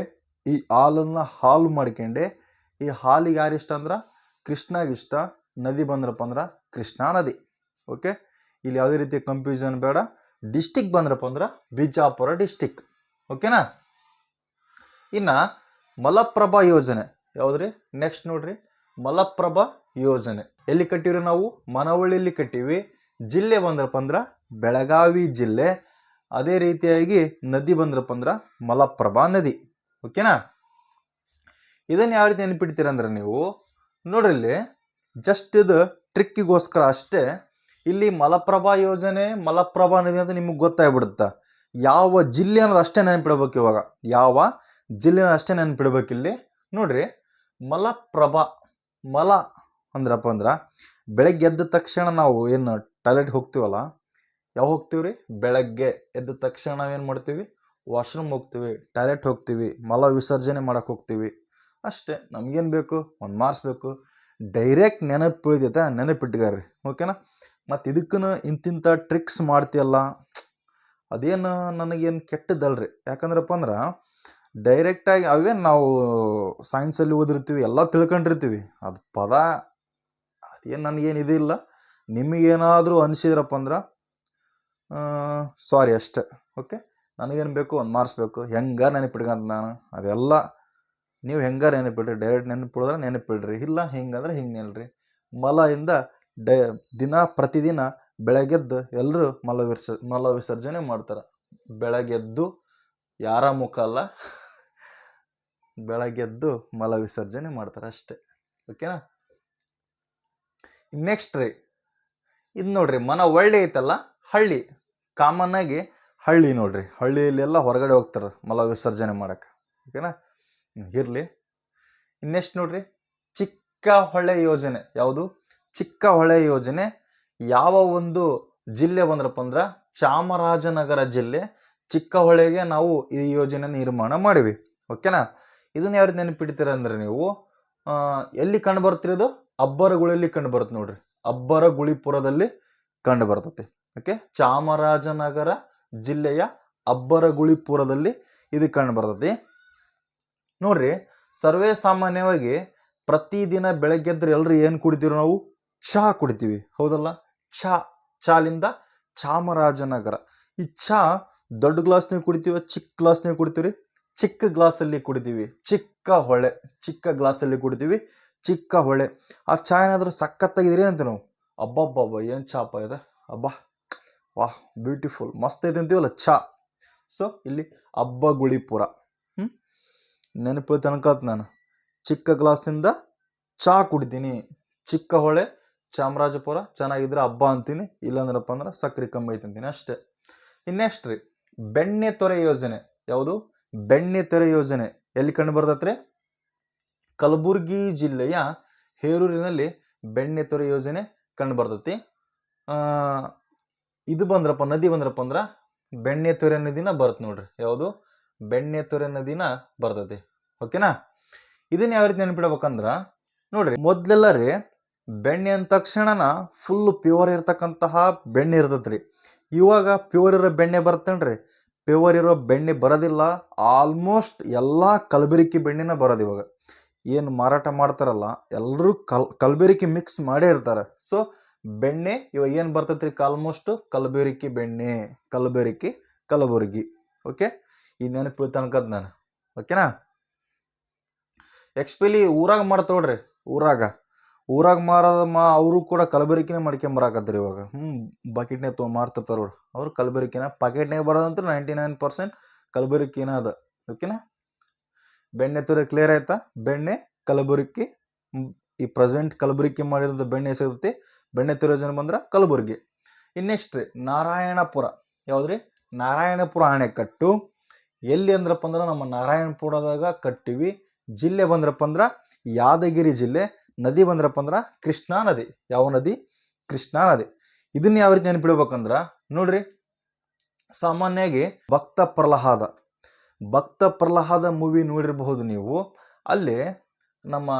ಈ ಹಾಲನ್ನು ಹಾಲು ಮಾಡ್ಕೊಂಡೆ. ಈ ಹಾಲಿಗೆ ಯಾರಿಷ್ಟ ಅಂದ್ರೆ? ಕೃಷ್ಣಾಗಿಷ್ಟ ನದಿ ಬಂದ್ರಪ್ಪ ಅಂದ್ರೆ ಕೃಷ್ಣಾ ನದಿ. ಓಕೆ ಇಲ್ಲಿ ಯಾವುದೇ ರೀತಿ ಕನ್ಫ್ಯೂಷನ್ ಬೇಡ. ಡಿಸ್ಟಿಕ್ ಬಂದ್ರಪ್ಪ ಅಂದ್ರೆ ಬಿಜಾಪುರ ಡಿಸ್ಟಿಕ್ ಓಕೆನಾ ಇನ್ನು ಮಲಪ್ರಭಾ ಯೋಜನೆ. ಯಾವುದ್ರಿ? ನೆಕ್ಸ್ಟ್ ನೋಡ್ರಿ. ಮಲಪ್ರಭಾ ಯೋಜನೆ. ಎಲ್ಲಿ ಕಟ್ಟಿವ್ರಿ ನಾವು? ಮನವಳ್ಳಿಯಲ್ಲಿ ಕಟ್ಟಿವಿ. ಜಿಲ್ಲೆ ಬಂದ್ರಪ್ಪ ಅಂದ್ರೆ ಬೆಳಗಾವಿ ಜಿಲ್ಲೆ. ಅದೇ ರೀತಿಯಾಗಿ ನದಿ ಬಂದ್ರಪ್ಪ ಅಂದ್ರೆ ಮಲಪ್ರಭಾ ನದಿ. ಓಕೆನಾ ಇದನ್ನು ಯಾವ ರೀತಿ ನೆನಪಿಡ್ತೀರ ಅಂದ್ರೆ ನೀವು, ನೋಡ್ರಿ ಜಸ್ಟ್ ಇದು ಟ್ರಿಕ್ಕಿಗೋಸ್ಕರ ಅಷ್ಟೇ, ಇಲ್ಲಿ ಮಲಪ್ರಭಾ ಯೋಜನೆ, ಮಲಪ್ರಭಾ ನದಿ ಅಂತ ನಿಮಗೆ ಗೊತ್ತಾಗ್ಬಿಡುತ್ತೆ? ಯಾವ ಜಿಲ್ಲೆ ಅನ್ನೋದು ಅಷ್ಟೇ ನೆನಪಿಡ್ಬೇಕು ಇವಾಗ. ಯಾವ ಜಿಲ್ಲೆ ಅಷ್ಟೇ ನೆನಪಿಡ್ಬೇಕು ಇಲ್ಲಿ. ನೋಡ್ರಿ, ಮಲಪ್ರಭಾ, ಮಲ ಅಂದ್ರಪ್ಪ ಅಂದ್ರೆ ಬೆಳಗ್ಗೆ ಎದ್ದ ತಕ್ಷಣ ನಾವು ಏನು ಟಾಯ್ಲೆಟ್ ಹೋಗ್ತೀವಲ್ಲ ಯಾವಾಗ ಹೋಗ್ತೀವಿ ರೀ ಬೆಳಗ್ಗೆ ಎದ್ದ ತಕ್ಷಣ ನಾವೇನು ಮಾಡ್ತೀವಿ? ವಾಶ್ರೂಮ್ ಹೋಗ್ತೀವಿ ಟಾಯ್ಲೆಟ್ ಹೋಗ್ತೀವಿ, ಮಲ ವಿಸರ್ಜನೆ ಮಾಡಕ್ಕೆ ಹೋಗ್ತೀವಿ. ಅಷ್ಟೇ, ನಮಗೇನು ಬೇಕು? ಒಂದು ಮಾರ್ಕ್ಸ್ ಬೇಕು. ಡೈರೆಕ್ಟ್ ನೆನಪು ಉಳಿದೈತೆ, ನೆನಪಿಟ್ಗಾರ್ರಿ. ಓಕೆನಾ ಮತ್ತು ಇದಕ್ಕೂ ಇಂತಿಂಥ ಟ್ರಿಕ್ಸ್ ಮಾಡ್ತೀಯಲ್ಲ? ಅದೇನು ನನಗೇನು ಕೆಟ್ಟದ್ದಲ್ರಿ? ಯಾಕಂದ್ರಪ್ಪ ಅಂದ್ರೆ ಡೈರೆಕ್ಟಾಗಿ ಅವೇ ನಾವು ಸೈನ್ಸಲ್ಲಿ ಓದಿರ್ತೀವಿ, ಎಲ್ಲ ತಿಳ್ಕೊಂಡಿರ್ತೀವಿ. ಅದು ಪದ, ಅದೇನು ನನಗೇನು ಇದಿಲ್ಲ ನಿಮಗೇನಾದರೂ ಅನಿಸಿದ್ರಪ್ಪ ಅಂದ್ರೆ ಸಾರಿ ಅಷ್ಟೆ. ಓಕೆ ನನಗೇನು ಬೇಕು? ಒಂದು ಮಾರ್ಕ್ಸ್ ಬೇಕು. ನೆನಪಿಡ್ಕಂತ ನೆನಪಿಟ್ಕಂತ ನಾನು? ಅದೆಲ್ಲ ನೀವು ಹೆಂಗಾರ ನೆನಪಿಡ್ರಿ? ಡೈರೆಕ್ಟ್ ನೆನಪಿಡಿದ್ರೆ ನೆನಪಿಡ್ರಿ. ಇಲ್ಲ ಹಿಂಗಂದ್ರೆ ಹಿಂಗೆ ನಿಲ್ರಿ. ಮಲದಿಂದ ಡೈ, ದಿನ ಪ್ರತಿದಿನ ಬೆಳಗ್ಗೆದ್ದು ಎಲ್ಲರೂ ಮಲ ವಿರ್ಸ, ಮಲ ವಿಸರ್ಜನೆ ಮಾಡ್ತಾರೆ. ಬೆಳಗ್ಗೆದ್ದು ಯಾರ ಮುಖ ಅಲ್ಲ? ಬೆಳಗ್ಗೆದ್ದು ಮಲ ವಿಸರ್ಜನೆ ಮಾಡ್ತಾರೆ ಅಷ್ಟೇ. ಓಕೆನಾ ನೆಕ್ಸ್ಟ್ ರೀ. ಇದು ನೋಡ್ರಿ, ಮನ ಒಳ್ಳೆ ಐತಲ್ಲ? ಹಳ್ಳಿ ಕಾಮನ್ ಆಗಿ ಹಳ್ಳಿ ನೋಡ್ರಿ. ಹಳ್ಳಿಯಲ್ಲೆಲ್ಲ ಹೊರಗಡೆ ಹೋಗ್ತಾರೆ ಮಲ ವಿಸರ್ಜನೆ ಮಾಡೋಕೆ. ಓಕೆನಾ? ಇರಲಿ. ಇನ್ನೆಷ್ಟು ನೋಡ್ರಿ? ಚಿಕ್ಕ ಹೊಳೆ ಯೋಜನೆ. ಯಾವುದು? ಚಿಕ್ಕ ಹೊಳೆ ಯೋಜನೆ. ಯಾವ ಒಂದು ಜಿಲ್ಲೆ ಬಂದ್ರಪ್ಪ ಅಂದ್ರೆ ಚಾಮರಾಜನಗರ ಜಿಲ್ಲೆ. ಚಿಕ್ಕ ಹೊಳೆಗೆ ನಾವು ಈ ಯೋಜನೆ ನಿರ್ಮಾಣ ಮಾಡಿವಿ. ಓಕೆನಾ? ಇದನ್ನ ಯಾವ ರೀತಿ ನೆನಪಿಡ್ತೀರ ಅಂದ್ರೆ ನೀವು ಎಲ್ಲಿ ಕಂಡು ಬರ್ತಿರೋದು ಅಬ್ಬರಗುಳಿಯಲ್ಲಿ ಕಂಡು ಬರುತ್ತೆ ನೋಡ್ರಿ. ಅಬ್ಬರ ಗುಳಿಪುರದಲ್ಲಿ ಕಂಡು ಬರ್ತತೆ. ಓಕೆ? ಚಾಮರಾಜನಗರ ಜಿಲ್ಲೆಯ ಅಬ್ಬರಗುಳಿಪುರದಲ್ಲಿ ಇದು ಕಂಡು ಬರ್ತೈತಿ ನೋಡ್ರಿ, ಸರ್ವೇ ಸಾಮಾನ್ಯವಾಗಿ ಪ್ರತಿದಿನ ಬೆಳಗ್ಗೆ ಅಂದ್ರೆ ಎಲ್ಲರೂ ಏನು ಕುಡಿತೀವಿ ನಾವು ಚಹಾ ಕುಡಿತೀವಿ. ಹೌದಲ್ಲ? ಚಹಾ ಚಾಲಿಂದ ಚಾಮರಾಜನಗರ. ಈ ಚಹಾ ದೊಡ್ಡ ಗ್ಲಾಸ್ನಾಗ ಕುಡಿತೀವಿ ಚಿಕ್ಕ ಗ್ಲಾಸ್ನಾಗ ಕುಡಿತೀವಿ ಚಿಕ್ಕ ಗ್ಲಾಸಲ್ಲಿ ಕುಡಿತೀವಿ. ಚಿಕ್ಕ ಹೊಳೆ, ಚಿಕ್ಕ ಗ್ಲಾಸಲ್ಲಿ ಕುಡಿತೀವಿ. ಚಿಕ್ಕ ಹೊಳೆ. ಆ ಚಹಾ ಏನಾದರೂ ಸಖತ್ತಾಗಿದ್ರಿ ಅಂತ ನಾವು? ಅಬ್ಬಬ್ಬಬ್ಬ, ಏನು ಚಾಪ ಇದೆ? ಅಬ್ಬಾ! ವಾಹ್ ಬ್ಯೂಟಿಫುಲ್ ಮಸ್ತ್ ಐತೆ ಅಂತೀವಲ್ಲ? ಚಾ ಸೊ ಇಲ್ಲಿ ಅಬ್ಬಗುಳಿಪುರ ಹ್ಞೂ ನೆನಪು ತನಕ ನಾನು. ಚಿಕ್ಕ ಗ್ಲಾಸಿಂದ ಚಾ ಕುಡಿತೀನಿ. ಚಿಕ್ಕ ಹೊಳೆ, ಚಾಮರಾಜಪುರ, ಚೆನ್ನಾಗಿದ್ರೆ ಹಬ್ಬ ಅಂತೀನಿ. ಇಲ್ಲಾಂದ್ರಪ್ಪ ಅಂದ್ರೆ ಸಕ್ಕರೆ ಕಮ್ಮಿ ಐತೆ ಅಂತೀನಿ. ಅಷ್ಟೇ. ಇನ್ನೆಷ್ಟು ರೀ? ಬೆಣ್ಣೆ ತೊರೆ ಯೋಜನೆ. ಯಾವುದು? ಬೆಣ್ಣೆ ತೊರೆ ಯೋಜನೆ. ಎಲ್ಲಿ ಕಂಡು ಬರ್ತೈತ್ರಿ? ಕಲಬುರಗಿ ಜಿಲ್ಲೆಯ ಹೇರೂರಿನಲ್ಲಿ ಬೆಣ್ಣೆ ತೊರೆ ಯೋಜನೆ ಕಂಡು ಬರ್ತೈತಿ. ಇದು ಬಂದ್ರಪ್ಪ, ನದಿ ಬಂದ್ರಪ್ಪ ಅಂದ್ರೆ ಬೆಣ್ಣೆ ತೊರೆ ನದಿನ ಬರುತ್ತೆ ನೋಡ್ರಿ. ಯಾವುದು? ಬೆಣ್ಣೆ ತೊರೆ ನದಿನ ಬರ್ತದೆ. ಓಕೆನಾ? ಇದನ್ನ ಯಾವ ರೀತಿ ನೆನಪಿಡ್ಬೇಕಂದ್ರ, ನೋಡ್ರಿ, ಮೊದ್ಲೆಲ್ಲ ರೀ ಬೆಣ್ಣೆ ಅಂದ ತಕ್ಷಣನ ಫುಲ್ ಪ್ಯೂರ್ ಇರ್ತಕ್ಕಂತಹ ಬೆಣ್ಣೆ ಇರ್ತೈತ್ರಿ ಇವಾಗ ಪ್ಯೂರ್ ಇರೋ ಬೆಣ್ಣೆ ಬರ್ತೇನ್ರಿ ಪ್ಯೂರ್ ಇರೋ ಬೆಣ್ಣೆ ಬರೋದಿಲ್ಲ. ಆಲ್ಮೋಸ್ಟ್ ಎಲ್ಲ ಕಲಬೆರಿಕೆ ಬೆಣ್ಣೆನ ಬರೋದು ಇವಾಗ. ಏನು ಮಾರಾಟ ಮಾಡ್ತಾರಲ್ಲ ಎಲ್ಲರೂ ಕಲ್, ಕಲಬೆರಿಕೆ ಮಿಕ್ಸ್ ಮಾಡೇ ಇರ್ತಾರೆ. ಸೊ ಬೆಣ್ಣೆ, ಇವಾಗ ಏನು ಬರ್ತೈತ್ರಿ? ಆಲ್ಮೋಸ್ಟ್ ಕಲಬೆರಕೆ ಬೆಣ್ಣೆ ಕಲಬೆರಕೆ ಕಲಬುರಗಿ. ಓಕೆ ಈ ನೆನಪು ತನಕದ ನಾನು. ಓಕೆನಾ ಎಕ್ಸ್ಪೆಲಿ ಊರಾಗ ಮಾಡ್ತೋಳ್ರಿ ಊರಾಗ. ಊರಾಗ ಮಾರೋದು ಮಾ, ಅವರು ಕೂಡ ಕಲಬೆರಕಿನೇ ಮಾಡ್ಕೊಂಬರಾಕತ್ತಾರೆ ಇವಾಗ. ಹ್ಞೂ ಬಕೆಟ್ನೇ ತೊಗೊಂಡು ಮಾರ್ತಿರ್ತಾರೆ ಅವ್ರು ಅವ್ರು ಕಲಬೆರಿಕೆನ ಪಾಕೆಟ್ನಾಗ ಬರೋದಂತೂ ನೈಂಟಿ ನೈನ್ ಪರ್ಸೆಂಟ್ ಕಲಬೆರಕಿನ ಅದ ಓಕೆನಾ ಬೆಣ್ಣೆ ತುರಿ ಕ್ಲಿಯರ್ ಆಯ್ತಾ? ಬೆಣ್ಣೆ ಕಲಬುರಿಕಿ ಈ ಪ್ರೆಸೆಂಟ್ ಕಲಬುರಿಕಿ ಮಾಡಿರೋದು ಬೆಣ್ಣೆ ಸಿಗುತ್ತೆ? ಬೆಣ್ಣೆ ತುರಿ ಯೋಜನೆ ಬಂದ್ರೆ ಕಲಬುರಗಿ. ಇನ್ನು ನೆಕ್ಸ್ಟ್ ರೀ, ನಾರಾಯಣಪುರ. ಯಾವ್ದ್ರಿ? ನಾರಾಯಣಪುರ ಅಣೆಕಟ್ಟು ಎಲ್ಲಿ ಅಂದ್ರಪ್ಪ ಅಂದ್ರೆ ನಮ್ಮ ನಾರಾಯಣಪುರದಾಗ ಕಟ್ಟಿವಿ. ಜಿಲ್ಲೆ ಬಂದ್ರಪ್ಪ ಅಂದ್ರೆ ಯಾದಗಿರಿ ಜಿಲ್ಲೆ. ನದಿ ಬಂದ್ರಪ್ಪ ಅಂದ್ರೆ ಕೃಷ್ಣಾ ನದಿ. ಯಾವ ನದಿ? ಕೃಷ್ಣಾ ನದಿ. ಇದನ್ನ ಯಾವ ರೀತಿ ನೆನಪಿಡ್ಬೇಕಂದ್ರ, ನೋಡ್ರಿ. ಸಾಮಾನ್ಯವಾಗಿ ಭಕ್ತ ಪ್ರಹ್ಲಾದ. ಭಕ್ತ ಪ್ರಲಹಾದ ಮೂವಿ ನೋಡಿರಬಹುದು ನೀವು. ಅಲ್ಲಿ ನಮ್ಮ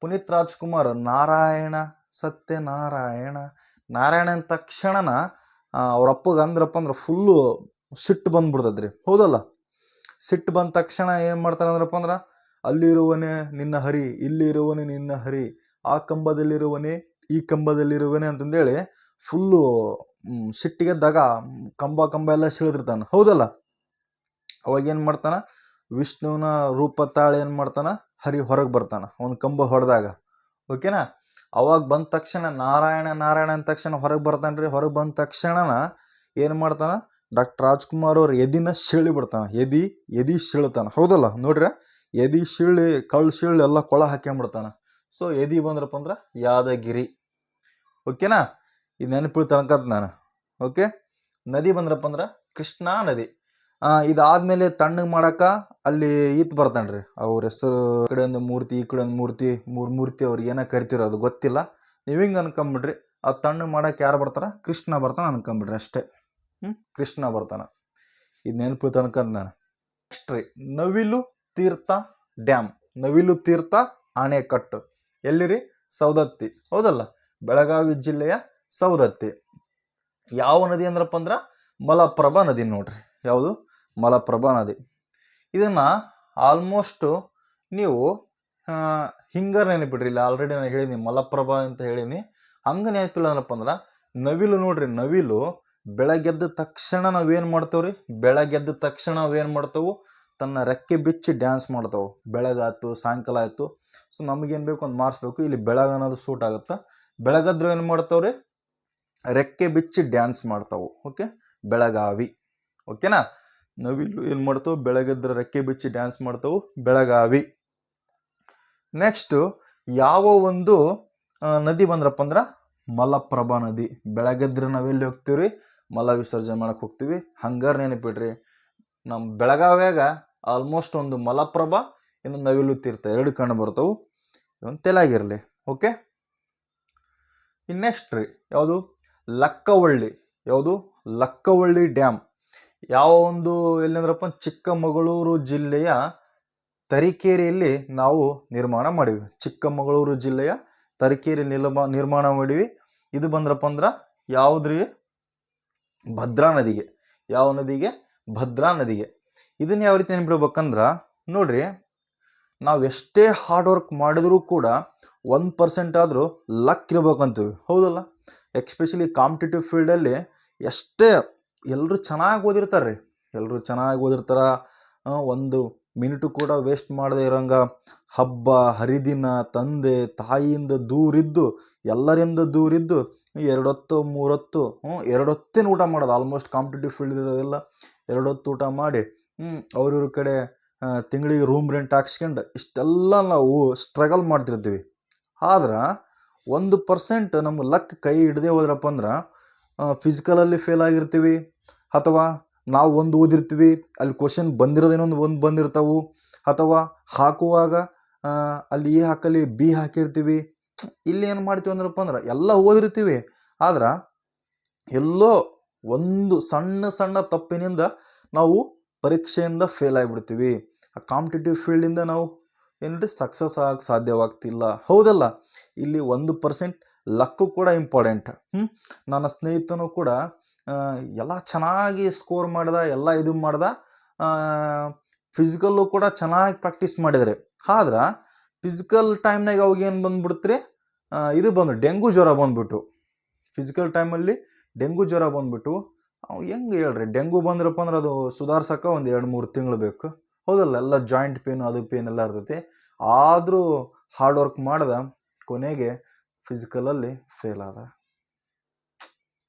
ಪುನೀತ್ ರಾಜ್ಕುಮಾರ್ ನಾರಾಯಣ ಸತ್ಯನಾರಾಯಣ. ನಾರಾಯಣ ಅಂದ ತಕ್ಷಣನ ಅವ್ರ ಅಪ್ಪಗೆ ಅಂದ್ರಪ್ಪ ಅಂದ್ರೆ ಫುಲ್ಲು ಸಿಟ್ಟು ಬಂದ್ಬಿಡ್ತದ್ರಿ. ಹೌದಲ್ಲ? ಸಿಟ್ಟು ಬಂದ ತಕ್ಷಣ ಏನು ಮಾಡ್ತಾರೆ ಅಂದ್ರಪ್ಪ ಅಂದ್ರೆ, ಅಲ್ಲಿರುವನೇ ನಿನ್ನ ಹರಿ, ಇಲ್ಲಿರುವನೇ ನಿನ್ನ ಹರಿ, ಆ ಕಂಬದಲ್ಲಿರುವನೇ, ಈ ಕಂಬದಲ್ಲಿರುವನೇ ಅಂತಂದೇಳಿ ಫುಲ್ಲು ಸಿಟ್ಟಿಗೆದ್ದಾಗ ಕಂಬ ಕಂಬ ಎಲ್ಲ ಸಿಳಿದಿರ್ತಾನೆ. ಹೌದಲ್ಲ? ಅವಾಗ ಏನು ಮಾಡ್ತಾನ ವಿಷ್ಣುವಿನ ರೂಪ ತಾಳೆ ಏನು ಮಾಡ್ತಾನ, ಹರಿ ಹೊರಗೆ ಬರ್ತಾನೆ ಒಂದು ಕಂಬ ಹೊಡೆದಾಗ. ಓಕೆನಾ? ಅವಾಗ ಬಂದ ತಕ್ಷಣ ನಾರಾಯಣ ನಾರಾಯಣ ಅಂದ ತಕ್ಷಣ ಹೊರಗೆ ಬರ್ತಾನೆ ರೀ ಹೊರಗೆ ಬಂದ ತಕ್ಷಣನ ಏನು ಮಾಡ್ತಾನೆ? ಡಾಕ್ಟರ್ ರಾಜ್ಕುಮಾರ್ ಅವ್ರ ಎದಿನ ಶಿಳ್ಳಿ ಬಿಡ್ತಾನೆ. ಎದಿ ಎದಿ ಶೀಳ್ತಾನೆ ಹೌದಲ್ಲ? ನೋಡ್ರಿ, ಎದಿ ಶಿಳ್ಳಿ ಕಳ್ಳು ಶಿಳ್ಳಿ ಎಲ್ಲ ಕೊಳ ಹಾಕ್ಯಂಬಿಡ್ತಾನೆ. ಸೊ ಎದಿ ಬಂದ್ರಪ್ಪ ಅಂದ್ರೆ ಯಾದಗಿರಿ. ಓಕೆನಾ ಇದು ನೆನಪಿಳ್ತಾನಕ್ಕ ನಾನು. ಓಕೆ ನದಿ ಬಂದ್ರಪ್ಪ ಅಂದ್ರೆ ಕೃಷ್ಣಾ ನದಿ. ಇದಾದ್ಮೇಲೆ ತಣ್ಣಗೆ ಮಾಡಕ ಅಲ್ಲಿ ಈತ್ ರೀ ಅವ್ರ ಹೆಸರು, ಈ ಕಡೆ ಒಂದು ಮೂರ್ತಿ, ಈ ಕಡೆ ಒಂದು ಮೂರ್ತಿ, ಮೂರು ಮೂರ್ತಿ ಅವ್ರಿಗೆ ಏನೋ ಕರಿತಿರೋ ಅದು ಗೊತ್ತಿಲ್ಲ. ನೀವು ಹಿಂಗೆ ಅನ್ಕೊಂಬಿಡ್ರಿ. ಆ ತಣ್ಣಗೆ ಮಾಡಕ್ಕೆ ಯಾರು ಬರ್ತಾರ? ಕೃಷ್ಣ ಬರ್ತಾನೆ ಅನ್ಕೊಂಬಿಡ್ರಿ ಅಷ್ಟೇ. ಹ್ಞೂ ಕೃಷ್ಣ ಬರ್ತಾನೆ. ಇದು ನೆನಪು ಅನ್ಕಂತ ನಾನು. ನೆಕ್ಸ್ಟ್ ರೀ ನವಿಲು ತೀರ್ಥ ಡ್ಯಾಮ್. ನವಿಲು ತೀರ್ಥ ಅಣೆಕಟ್ಟು ಎಲ್ಲಿರಿ? ಸೌದತ್ತಿ ಹೌದಲ್ಲ? ಬೆಳಗಾವಿ ಜಿಲ್ಲೆಯ ಸೌದತ್ತಿ ಯಾವ ನದಿ ಅಂದ್ರಪ್ಪ ಅಂದ್ರೆ? ಮಲಪ್ರಭಾ ನದಿ ನೋಡ್ರಿ. ಯಾವುದು? ಮಲಪ್ರಭಾ ನದಿ. ಇದನ್ನು ಆಲ್ಮೋಸ್ಟು ನೀವು ಹಿಂಗಾರು ನೆನಪಿಡ್ರಿ. ಇಲ್ಲ ಆಲ್ರೆಡಿ ನಾನು ಹೇಳೀನಿ ಮಲಪ್ರಭಾ ಅಂತ ಹೇಳೀನಿ ಹಂಗೆ ನೆನಪಿಲ್ಲ ಅಂದ್ರಪ್ಪ ಅಂದ್ರೆ, ನವಿಲು ನೋಡ್ರಿ, ನವಿಲು ಬೆಳಗ್ಗೆದ್ದ ತಕ್ಷಣ ನಾವೇನು ಮಾಡ್ತೇವ್ರಿ? ಬೆಳಗ್ಗೆದ್ದ ತಕ್ಷಣ ನಾವೇನು ಮಾಡ್ತೇವೆ? ತನ್ನ ರೆಕ್ಕೆ ಬಿಚ್ಚಿ ಡ್ಯಾನ್ಸ್ ಮಾಡ್ತಾವೆ. ಬೆಳಗಾಯ್ತು ಸಾಯಂಕಾಲ ಆಯಿತು. ಸೊ ನಮಗೇನು ಬೇಕು ಒಂದು ಮಾರ್ಕ್ಸ್ ಬೇಕು ಇಲ್ಲಿ ಬೆಳಗ್ಗೆ ಅನ್ನೋದು ಸೂಟ್ ಆಗುತ್ತೆ. ಬೆಳಗದ್ರು ಏನು ಮಾಡ್ತಾವ್ರಿ? ರೆಕ್ಕೆ ಬಿಚ್ಚಿ ಡ್ಯಾನ್ಸ್ ಮಾಡ್ತಾವೆ. ಓಕೆ ಬೆಳಗಾವಿ. ಓಕೆನಾ ನವಿಲು ಏನು ಮಾಡ್ತಾವೆ? ಬೆಳಗ್ಗೆದ್ರ ರೆಕ್ಕೆ ಬಿಚ್ಚಿ ಡ್ಯಾನ್ಸ್ ಮಾಡ್ತಾವೆ, ಬೆಳಗಾವಿ. ನೆಕ್ಸ್ಟು ಯಾವ ಒಂದು ನದಿ ಬಂದ್ರಪ್ಪ ಅಂದ್ರೆ ಮಲಪ್ರಭಾ ನದಿ. ಬೆಳಗ್ಗೆದ್ರೆ ನಾವೆಲ್ಲಿ ಹೋಗ್ತೀವಿ ಮಲ ವಿಸರ್ಜನೆ ಮಾಡಕ್ಕೆ ಹೋಗ್ತೀವಿ. ಹಂಗಾರ ನೆನಪಿಡ್ರಿ ನಮ್ಮ ಬೆಳಗಾವ್ಯಾಗ ಆಲ್ಮೋಸ್ಟ್ ಒಂದು ಮಲಪ್ರಭಾ, ಇನ್ನು ನವಿಲು ತೀರ್ಥ. ಎರಡು ಕಂಡು ಬರ್ತವು. ಇದೊಂದು ತೆಲಾಗಿರಲಿ ಓಕೆ ಇನ್ನು ನೆಕ್ಸ್ಟ್ ರೀ, ಯಾವುದು? ಲಕ್ಕವಳ್ಳಿ. ಯಾವುದು? ಲಕ್ಕವಳ್ಳಿ ಡ್ಯಾಮ್. ಯಾವ ಒಂದು ಎಲ್ಲಂದ್ರಪ್ಪ ಚಿಕ್ಕಮಗಳೂರು ಜಿಲ್ಲೆಯ ತರೀಕೆರೆಯಲ್ಲಿ ನಾವು ನಿರ್ಮಾಣ ಮಾಡಿವಿ ಚಿಕ್ಕಮಗಳೂರು ಜಿಲ್ಲೆಯ ತರೀಕೆರೆ ನಿರ್ಮಾ, ನಿರ್ಮಾಣ ಮಾಡಿವಿ ಇದು ಬಂದ್ರಪ್ಪ ಅಂದ್ರೆ ಯಾವುದ್ರಿ? ಭದ್ರಾ ನದಿಗೆ. ಯಾವ ನದಿಗೆ? ಭದ್ರಾ ನದಿಗೆ. ಇದನ್ನ ಯಾವ ರೀತಿ ನೆನ್ಪಿಡ್ಬೇಕಂದ್ರೆ ನೋಡ್ರಿ, ನಾವು ಎಷ್ಟೇ ಹಾರ್ಡ್ ವರ್ಕ್ ಮಾಡಿದರೂ ಕೂಡ ಒಂದು ಪರ್ಸೆಂಟ್ ಆದರೂ ಲಕ್ ಇರ್ಬೇಕಂತೀವಿ. ಹೌದಲ್ಲ? ಎಕ್ಸ್ಪೆಷಲಿ ಕಾಂಪಿಟೇಟಿವ್ ಫೀಲ್ಡಲ್ಲಿ ಎಷ್ಟೇ ಎಲ್ಲರೂ ಚೆನ್ನಾಗಿ ಓದಿರ್ತಾರೆ ರೀ ಎಲ್ಲರೂ ಚೆನ್ನಾಗಿ ಓದಿರ್ತಾರೆ. ಒಂದು ಮಿನಿಟು ಕೂಡ ವೇಸ್ಟ್ ಮಾಡದೇ ಇರೋಂಗ ಹಬ್ಬ, ಹರಿದಿನ, ತಂದೆ, ತಾಯಿಯಿಂದ ದೂರಿದ್ದು, ಎಲ್ಲರಿಂದ ದೂರಿದ್ದು, ಎರಡೊತ್ತು, ಮೂರೊತ್ತು ಹ್ಞೂ ಎರಡೊತ್ತೇನು ಊಟ ಮಾಡೋದು. ಆಲ್ಮೋಸ್ಟ್ ಕಾಂಪಿಟೇಟಿವ್ ಫೀಲ್ಡ್ ಇರೋದೆಲ್ಲ ಎರಡೊತ್ತು ಊಟ ಮಾಡಿ ಹ್ಞೂ ಅವ್ರಿವ್ರ ಕಡೆ ತಿಂಗಳಿಗೆ ರೂಮ್ ರೆಂಟ್ ಹಾಕ್ಸ್ಕೊಂಡು ಇಷ್ಟೆಲ್ಲ ನಾವು ಸ್ಟ್ರಗಲ್ ಮಾಡ್ತಿರ್ತೀವಿ. ಆದ್ರೆ ಒಂದು ಪರ್ಸೆಂಟ್ ನಮ್ಗೆ ಲಕ್ ಕೈ ಹಿಡ್ದೇ ಹೋದ್ರಪ್ಪ ಅಂದ್ರೆ ಫಿಸಿಕಲಲ್ಲಿ ಫೇಲ್ ಆಗಿರ್ತೀವಿ. ಅಥವಾ ನಾವು ಒಂದು ಓದಿರ್ತೀವಿ, ಅಲ್ಲಿ ಕ್ವಶನ್ ಬಂದಿರೋದೇನೋ ಒಂದು ಬಂದಿರ್ತಾವು. ಅಥವಾ ಹಾಕುವಾಗ ಅಲ್ಲಿ ಎ ಹಾಕಲಿ ಬಿ ಹಾಕಿರ್ತೀವಿ. ಇಲ್ಲಿ ಏನು ಮಾಡ್ತೀವಿ ಅಂದ್ರಪ್ಪ ಅಂದ್ರೆ ಎಲ್ಲ ಓದಿರ್ತೀವಿ. ಆದ್ರೆ ಎಲ್ಲೋ ಒಂದು ಸಣ್ಣ ಸಣ್ಣ ತಪ್ಪಿನಿಂದ ನಾವು ಪರೀಕ್ಷೆಯಿಂದ ಫೇಲ್ ಆಗಿಬಿಡ್ತೀವಿ. ಆ ಕಾಂಪಿಟೇಟಿವ್ ಫೀಲ್ಡಿಂದ ನಾವು ಏನ್ರಿ ಸಕ್ಸಸ್ ಆಗಕ್ಕೆ ಸಾಧ್ಯವಾಗ್ತಿಲ್ಲ. ಹೌದಲ್ಲ? ಇಲ್ಲಿ ಒಂದು ಪರ್ಸೆಂಟ್ ಲಕ್ಕು ಕೂಡ ಇಂಪಾರ್ಟೆಂಟ್ ಹ್ಞೂ ನನ್ನ ಸ್ನೇಹಿತನು ಕೂಡ ಎಲ್ಲ ಚೆನ್ನಾಗಿ ಸ್ಕೋರ್ ಮಾಡ್ದ, ಎಲ್ಲ ಇದು ಮಾಡ್ದ ಫಿಸಿಕಲ್ಲು ಕೂಡ ಚೆನ್ನಾಗಿ ಪ್ರಾಕ್ಟೀಸ್ ಮಾಡಿದರೆ. ಆದ್ರೆ ಫಿಸಿಕಲ್ ಟೈಮ್ನಾಗ ಅವಾಗೇನು ಬಂದ್ಬಿಡ್ತ್ರಿ? ಇದು ಬಂದು, ಡೆಂಗು ಜ್ವರ ಬಂದ್ಬಿಟ್ಟು. ಫಿಸಿಕಲ್ ಟೈಮಲ್ಲಿ ಡೆಂಗು ಜ್ವರ ಬಂದ್ಬಿಟ್ಟು, ಅವು ಹೆಂಗೆ ಹೇಳ್ರಿ? ಡೆಂಗು ಬಂದ್ರಪ್ಪ ಅಂದ್ರೆ ಅದು ಸುಧಾರ್ಸಕ್ಕೆ ಒಂದು ಎರಡು ಮೂರು ತಿಂಗಳು ಬೇಕು. ಹೌದಲ್ಲ, ಎಲ್ಲ ಜಾಯಿಂಟ್ ಪೇನು ಅದು ಪೇನ್ ಎಲ್ಲ ಇರ್ತೈತಿ. ಆದರೂ ಹಾರ್ಡ್ ವರ್ಕ್ ಮಾಡ್ದ, ಕೊನೆಗೆ ಫಿಸಿಕಲಲ್ಲಿ ಫೇಲ್ ಆದ.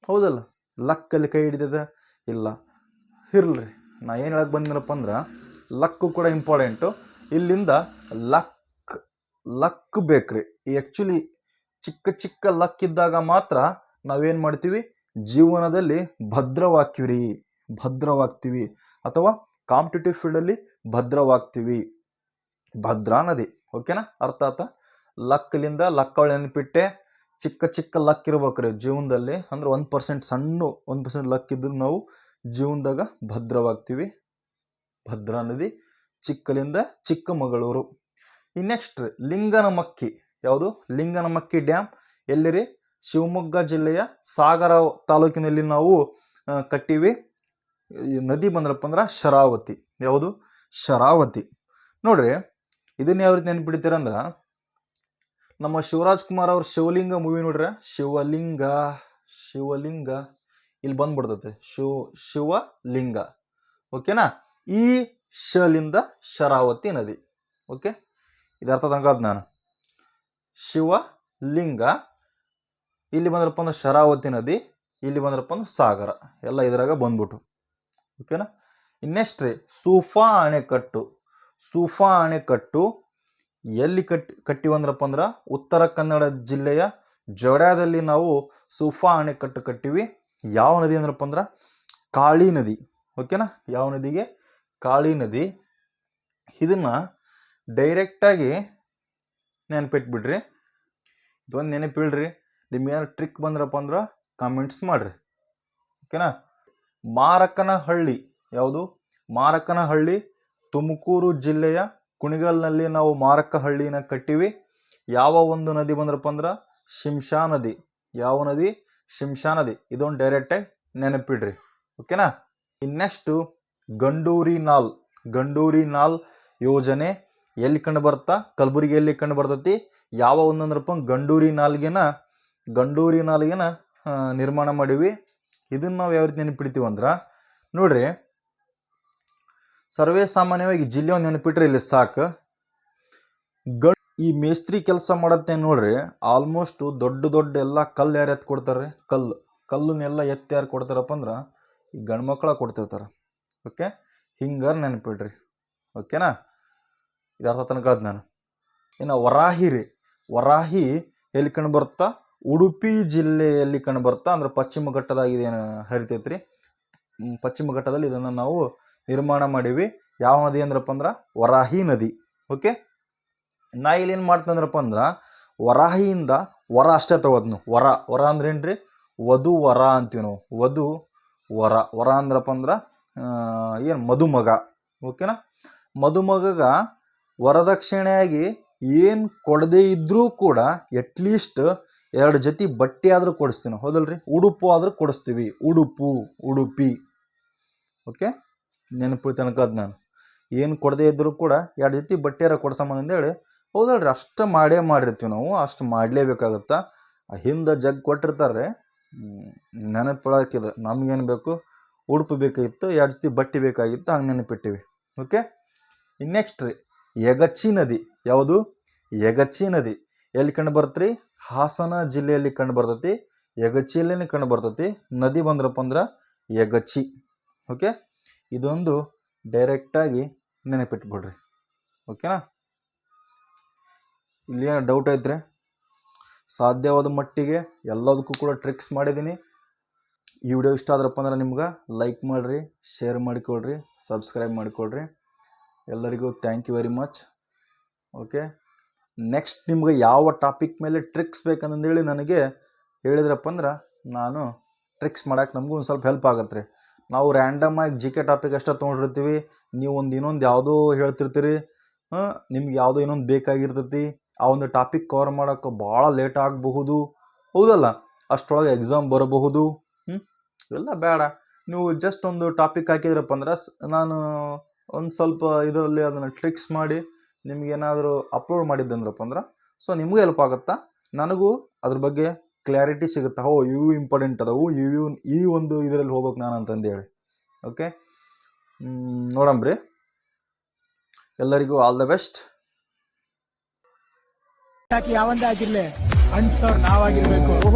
ಹೌದಲ್ಲ? ಲಕ್ಕಲ್ಲಿ ಕೈ ಹಿಡಿತದ ಇಲ್ಲ. ಇರ್ಲಿ ನಾ ಏನು ಹೇಳಕ್ಕೆ ಬಂದಿನಪ್ಪ ಅಂದ್ರೆ, ಲಕ್ಕು ಕೂಡ ಇಂಪಾರ್ಟೆಂಟು ಇಲ್ಲಿಂದ ಲಕ್ ಲಕ್ ಬೇಕ್ರಿ. ಆ್ಯಕ್ಚುಲಿ ಚಿಕ್ಕ ಚಿಕ್ಕ ಲಕ್ ಇದ್ದಾಗ ಮಾತ್ರ ನಾವೇನು ಮಾಡ್ತೀವಿ? ಜೀವನದಲ್ಲಿ ಭದ್ರವಾಗ್ತೀವಿ ಭದ್ರವಾಗ್ತೀವಿ. ಅಥವಾ ಕಾಂಪಿಟೇಟಿವ್ ಫೀಲ್ಡಲ್ಲಿ ಭದ್ರವಾಗ್ತೀವಿ. ಭದ್ರಾ ನದಿ. ಓಕೆನಾ ಅರ್ಥ ಆತ? ಲಕ್ಲಿಂದ ಲಕ್ಕವಳು ನೆನಪಿಟ್ಟೆ ಚಿಕ್ಕ ಚಿಕ್ಕ ಲಕ್ ಇರ್ಬೇಕ್ರಿ ಜೀವನದಲ್ಲಿ. ಅಂದ್ರೆ ಒಂದು ಪರ್ಸೆಂಟ್ ಸಣ್ಣ ಒಂದು ಪರ್ಸೆಂಟ್ ಲಕ್ ಇದ್ರೂ ನಾವು ಜೀವನದಾಗ ಭದ್ರವಾಗ್ತೀವಿ. ಭದ್ರಾ ನದಿ ಚಿಕ್ಕಲಿಂದ ಚಿಕ್ಕಮಗಳೂರು ಈ ನೆಕ್ಸ್ಟ್ ಲಿಂಗನಮಕ್ಕಿ. ಯಾವುದು? ಲಿಂಗನಮಕ್ಕಿ ಡ್ಯಾಮ್. ಎಲ್ಲಿರಿ ಶಿವಮೊಗ್ಗ ಜಿಲ್ಲೆಯ ಸಾಗರ ತಾಲೂಕಿನಲ್ಲಿ ನಾವು ಕಟ್ಟೀವಿ. ನದಿ ಬಂದ್ರಪ್ಪ ಅಂದ್ರೆ ಶರಾವತಿ. ಯಾವುದು? ಶರಾವತಿ. ನೋಡ್ರಿ, ಇದನ್ನ ಯಾವ ರೀತಿ ನೆನ್ಪಿಡ್ತೀರಂದ್ರೆ ನಮ್ಮ ಶಿವರಾಜ್ ಕುಮಾರ್ ಅವ್ರ ಶಿವಲಿಂಗ ಮೂವಿ ನೋಡ್ರಿ, ಶಿವಲಿಂಗ ಶಿವಲಿಂಗ, ಇಲ್ಲಿ ಬಂದ್ಬಿಡ್ತೈತೆ. ಶಿವ, ಶಿವಲಿಂಗ. ಓಕೆನಾ ಈ ಶಲಿಂದ ಶರಾವತಿ ನದಿ. ಓಕೆ ಇದರ್ಥ ತನಕ ತನಕ ನಾನು. ಶಿವಲಿಂಗ. ಇಲ್ಲಿ ಬಂದ್ರಪ್ಪ ಅಂದ್ರೆ ಶರಾವತಿ ನದಿ, ಇಲ್ಲಿ ಬಂದ್ರಪ್ಪ ಅಂದ್ರೆ ಸಾಗರ. ಎಲ್ಲ ಇದ್ರಾಗ ಬಂದ್ಬಿಟ್ಟು. ಓಕೆನಾ ಇನ್ನೆಸ್ಟ್ ರೀ ಸೂಫಾ ಅಣೆಕಟ್ಟು. ಸೂಫಾ ಅಣೆಕಟ್ಟು ಎಲ್ಲಿ ಕಟ್ಟಿ ಕಟ್ಟಿವಂದ್ರಪ್ಪ ಅಂದ್ರೆ ಉತ್ತರ ಕನ್ನಡ ಜಿಲ್ಲೆಯ ಜೊಡ್ಯಾದಲ್ಲಿ ನಾವು ಸುಫಾ ಅಣೆಕಟ್ಟು ಕಟ್ಟಿವಿ. ಯಾವ ನದಿ ಅಂದ್ರಪ್ಪ ಅಂದ್ರೆ? ಕಾಳಿ ನದಿ. ಓಕೆನಾ ಯಾವ ನದಿಗೆ? ಕಾಳಿ ನದಿ. ಇದನ್ನ ಡೈರೆಕ್ಟಾಗಿ ನೆನಪಿಟ್ಬಿಡ್ರಿ ಇದೊಂದು ನೆನಪಿಡ್ರಿ ನಿಮ್ಗೆ ಟ್ರಿಕ್ ಬಂದ್ರಪ್ಪ ಅಂದ್ರೆ ಕಾಮೆಂಟ್ಸ್ ಮಾಡಿರಿ. ಓಕೆನಾ ಮಾರಕನಹಳ್ಳಿ. ಯಾವುದು? ಮಾರಕನಹಳ್ಳಿ ತುಮಕೂರು ಜಿಲ್ಲೆಯ ಕುಣಿಗಲ್ನಲ್ಲಿ ನಾವು ಮಾರಕಹಳ್ಳಿನ ಕಟ್ಟಿವಿ. ಯಾವ ಒಂದು ನದಿ ಬಂದ್ರಪ್ಪ ಅಂದ್ರೆ ಶಿಂಶಾ ನದಿ. ಯಾವ ನದಿ? ಶಿಂಶಾ ನದಿ. ಇದೊಂದು ಡೈರೆಕ್ಟಾಗಿ ನೆನಪಿಡ್ರಿ. ಓಕೆನಾ ಇನ್ನೆಷ್ಟು? ಗಂಡೂರಿ ನಾಲ್. ಗಂಡೂರಿ ನಾಲ್ ಯೋಜನೆ ಎಲ್ಲಿ ಕಂಡು ಬರ್ತಾ? ಕಲಬುರಗಿಯಲ್ಲಿ ಕಂಡು ಬರ್ತೈತಿ? ಯಾವ ಒಂದಂದ್ರಪ್ಪ ಗಂಡೂರಿ ನಾಲ್ಗೆನ ಗಂಡೂರಿ ನಾಲ್ಗೆನ ನಿರ್ಮಾಣ ಮಾಡೀವಿ. ಇದನ್ನ ನಾವು ಯಾವ ರೀತಿ ನೆನಪಿಡ್ತೀವಿ ಅಂದ್ರೆ, ನೋಡ್ರಿ ಸರ್ವೇ ಸಾಮಾನ್ಯವಾಗಿ ಜಿಲ್ಲೆ ನೆನಪಿಟ್ರೆ ಇಲ್ಲಿ ಸಾಕು. ಗಣ ಈ ಮೇಸ್ತ್ರಿ ಕೆಲಸ ಮಾಡತ್ತೆ ನೋಡ್ರಿ ಆಲ್ಮೋಸ್ಟ್ ದೊಡ್ಡ ದೊಡ್ಡ ಎಲ್ಲ ಕಲ್ಲು ಯಾರು ಎತ್ತು ಕೊಡ್ತಾರೆ ಕಲ್ಲು. ಕಲ್ಲನ್ನೆಲ್ಲ ಎತ್ತಿ ಯಾರು ಕೊಡ್ತಾರಪ್ಪ ಅಂದ್ರೆ ಈ ಗಂಡು ಮಕ್ಕಳ ಕೊಡ್ತಿರ್ತಾರೆ. ಓಕೆ? ಹಿಂಗಾರು ನೆನಪಿಡ್ರಿ. ಓಕೆನಾ? ಇದು ಅರ್ಥ ತನಕ ನಾನು. ಇನ್ನು ವರಾಹಿ ರೀ. ವರಾಹಿ ಎಲ್ಲಿ ಕಂಡು ಬರುತ್ತಾ ಉಡುಪಿ ಜಿಲ್ಲೆಯಲ್ಲಿ ಕಂಡು ಬರ್ತಾ ಅಂದ್ರೆ ಪಶ್ಚಿಮ ಘಟ್ಟದಾಗ ಇದೇನು ಹರಿತೈತ್ರಿ? ಪಶ್ಚಿಮ ಘಟ್ಟದಲ್ಲಿ ಇದನ್ನು ನಾವು ನಿರ್ಮಾಣ ಮಾಡೀವಿ. ಯಾವ ನದಿ ಅಂದ್ರಪ್ಪ ಅಂದ್ರೆ ವರಾಹಿ ನದಿ. ಓಕೆ ನಾ ಇಲ್ಲೇನು ಏನು ಮಾಡ್ತಂದ್ರಪ್ಪ ಅಂದ್ರೆ ವರಾಹಿಯಿಂದ ವರ ಅಷ್ಟೇ ತಗೋದ್ನು ವರ ವರ ಅಂದ್ರೆ ರೀ ವಧು ವರ ಅಂತೀವಿ ನಾವು. ವಧು, ವರ ವರ ಅಂದ್ರಪ್ಪ ಅಂದ್ರೆ ಏನು ಮದುಮಗ. ಓಕೆನಾ ಮದುಮಗಗ ವರದಕ್ಷಿಣೆಯಾಗಿ ಏನು ಕೊಡದೇ ಇದ್ದರೂ ಕೂಡ ಅಟ್ಲೀಸ್ಟ್ ಎರಡು ಜೊತೆ ಬಟ್ಟೆ ಆದರೂ ಕೊಡಿಸ್ತೀವಿ ನಾವು. ಹೌದಲ್ರಿ? ಉಡುಪು ಆದರೂ ಕೊಡಿಸ್ತೀವಿ. ಉಡುಪು, ಉಡುಪಿ. ಓಕೆ ನೆನಪು ಅದು ನಾನು. ಏನು ಕೊಡದೇ ಇದ್ದರೂ ಕೂಡ ಎರಡು ಜೊತೆ ಬಟ್ಟೆಯಾರ ಹೇಳಿ ಹೌದಲ್ರಿ ಅಷ್ಟು ಮಾಡೇ ಮಾಡಿರ್ತೀವಿ ನಾವು, ಅಷ್ಟು ಮಾಡಲೇಬೇಕಾಗತ್ತೆ? ಹಿಂದೆ ಜಗ್ ಕೊಟ್ಟಿರ್ತಾರೆ ನೆನಪಿಡೋಕ್ಕಿದೆ ನಮಗೇನು ಬೇಕು? ಉಡುಪು ಬೇಕಾಗಿತ್ತು, ಎರಡು ಜೊತೆ ಬಟ್ಟೆ ಬೇಕಾಗಿತ್ತು, ಹಂಗೆ ನೆನಪಿಟ್ಟಿವಿ. ಓಕೆ? ನೆಕ್ಸ್ಟ್ ರೀ ಯಗಚಿ ನದಿ, ಯಾವುದು? ಯಗಚಿ ನದಿ. ಎಲ್ಲಿ ಕಂಡು ಬರ್ತೀರಿ ಹಾಸನ ಜಿಲ್ಲೆಯಲ್ಲಿ ಕಂಡು ಬರ್ತೈತಿ ಯಗಚಿಯಲ್ಲೇ ಕಂಡು ಬರ್ತೈತಿ, ನದಿ ಬಂದ್ರಪ್ಪ ಅಂದ್ರೆ ಯಗಚಿ ಓಕೆ? ಇದೊಂದು ಡೈರೆಕ್ಟಾಗಿ ನೆನಪಿಟ್ಬಿಡ್ರಿ. ಓಕೆನಾ ಇಲ್ಲಿ ಏನೋ ಡೌಟ್ ಐತ್ರೆ ಸಾಧ್ಯವಾದ ಮಟ್ಟಿಗೆ ಎಲ್ಲದಕ್ಕೂ ಕೂಡ ಟ್ರಿಕ್ಸ್ ಮಾಡಿದ್ದೀನಿ. ಈ ವಿಡಿಯೋ ಇಷ್ಟ ಆದ್ರಪ್ಪ ಅಂದ್ರೆ ನಿಮ್ಗೆ ಲೈಕ್ ಮಾಡಿರಿ ಶೇರ್ ಮಾಡಿಕೊಳ್ರಿ ಸಬ್ಸ್ಕ್ರೈಬ್ ಮಾಡಿಕೊಳ್ರಿ. ಎಲ್ಲರಿಗೂ thank you very much okay next ನಿಮ್ಗೆ ಯಾವ ಟಾಪಿಕ್ ಮೇಲೆ ಟ್ರಿಕ್ಸ್ ಬೇಕಂತಂದೇಳಿ ನನಗೆ ಹೇಳಿದ್ರಪ್ಪ ಅಂದ್ರೆ ನಾನು ಟ್ರಿಕ್ಸ್ ಮಾಡೋಕೆ ನಮಗೂ ಒಂದು ಸ್ವಲ್ಪ ಹೆಲ್ಪ್ ಆಗತ್ತೆ ರೀ. ನಾವು ರ್ಯಾಂಡಮ್ ಆಗಿ ಜಿ ಕೆ ಟಾಪಿಕ್ ಅಷ್ಟೇ ತೊಗೊಂಡಿರ್ತೀವಿ. ನೀವು ಒಂದು ಇನ್ನೊಂದು ಯಾವುದೋ ಹೇಳ್ತಿರ್ತೀರಿ. ನಿಮ್ಗೆ ಯಾವುದೋ ಇನ್ನೊಂದು ಬೇಕಾಗಿರ್ತೈತಿ. ಆ ಒಂದು ಟಾಪಿಕ್ ಕವರ್ ಮಾಡೋಕ್ಕೆ ಭಾಳ ಲೇಟ್ ಆಗಬಹುದು. ಹೌದಲ್ಲ? ಅಷ್ಟರೊಳಗೆ ಎಕ್ಸಾಮ್ ಬರಬಹುದು. ಹ್ಞೂ ಇವೆಲ್ಲ ಬೇಡ. ನೀವು ಜಸ್ಟ್ ಒಂದು ಟಾಪಿಕ್ ಹಾಕಿದ್ರಪ್ಪ ಅಂದ್ರೆ ನಾನು ಒಂದು ಸ್ವಲ್ಪ ಇದರಲ್ಲಿ ಅದನ್ನು ಟ್ರಿಕ್ಸ್ ಮಾಡಿ ನಿಮಗೇನಾದರೂ ಅಪ್ಲೋಡ್ ಮಾಡಿದ್ದಂದ್ರಪ್ಪ ಅಂದ್ರೆ ಸೊ ನಿಮಗೂ ಹೆಲ್ಪ್ ಆಗುತ್ತಾ? ನನಗೂ ಅದ್ರ ಬಗ್ಗೆ ಕ್ಲಾರಿಟಿ ಸಿಗುತ್ತೆ? ಓ ಇವು ಇಂಪಾರ್ಟೆಂಟ್ ಅದಾವು. ಇವು ಈ ಒಂದು ಇದರಲ್ಲಿ ಹೋಗ್ಬೇಕು ನಾನು ಅಂತಂದೇಳಿ. ಓಕೆ ನೋಡಂಬ್ರಿ ಎಲ್ಲರಿಗೂ ಆಲ್ ದ ಬೆಸ್ಟ್ ಯಾವಂದೇ ಆಗಿರ್ಲಿ ಅನ್ಸೋರ್ ನಾವಾಗಿರ್ಬೇಕು.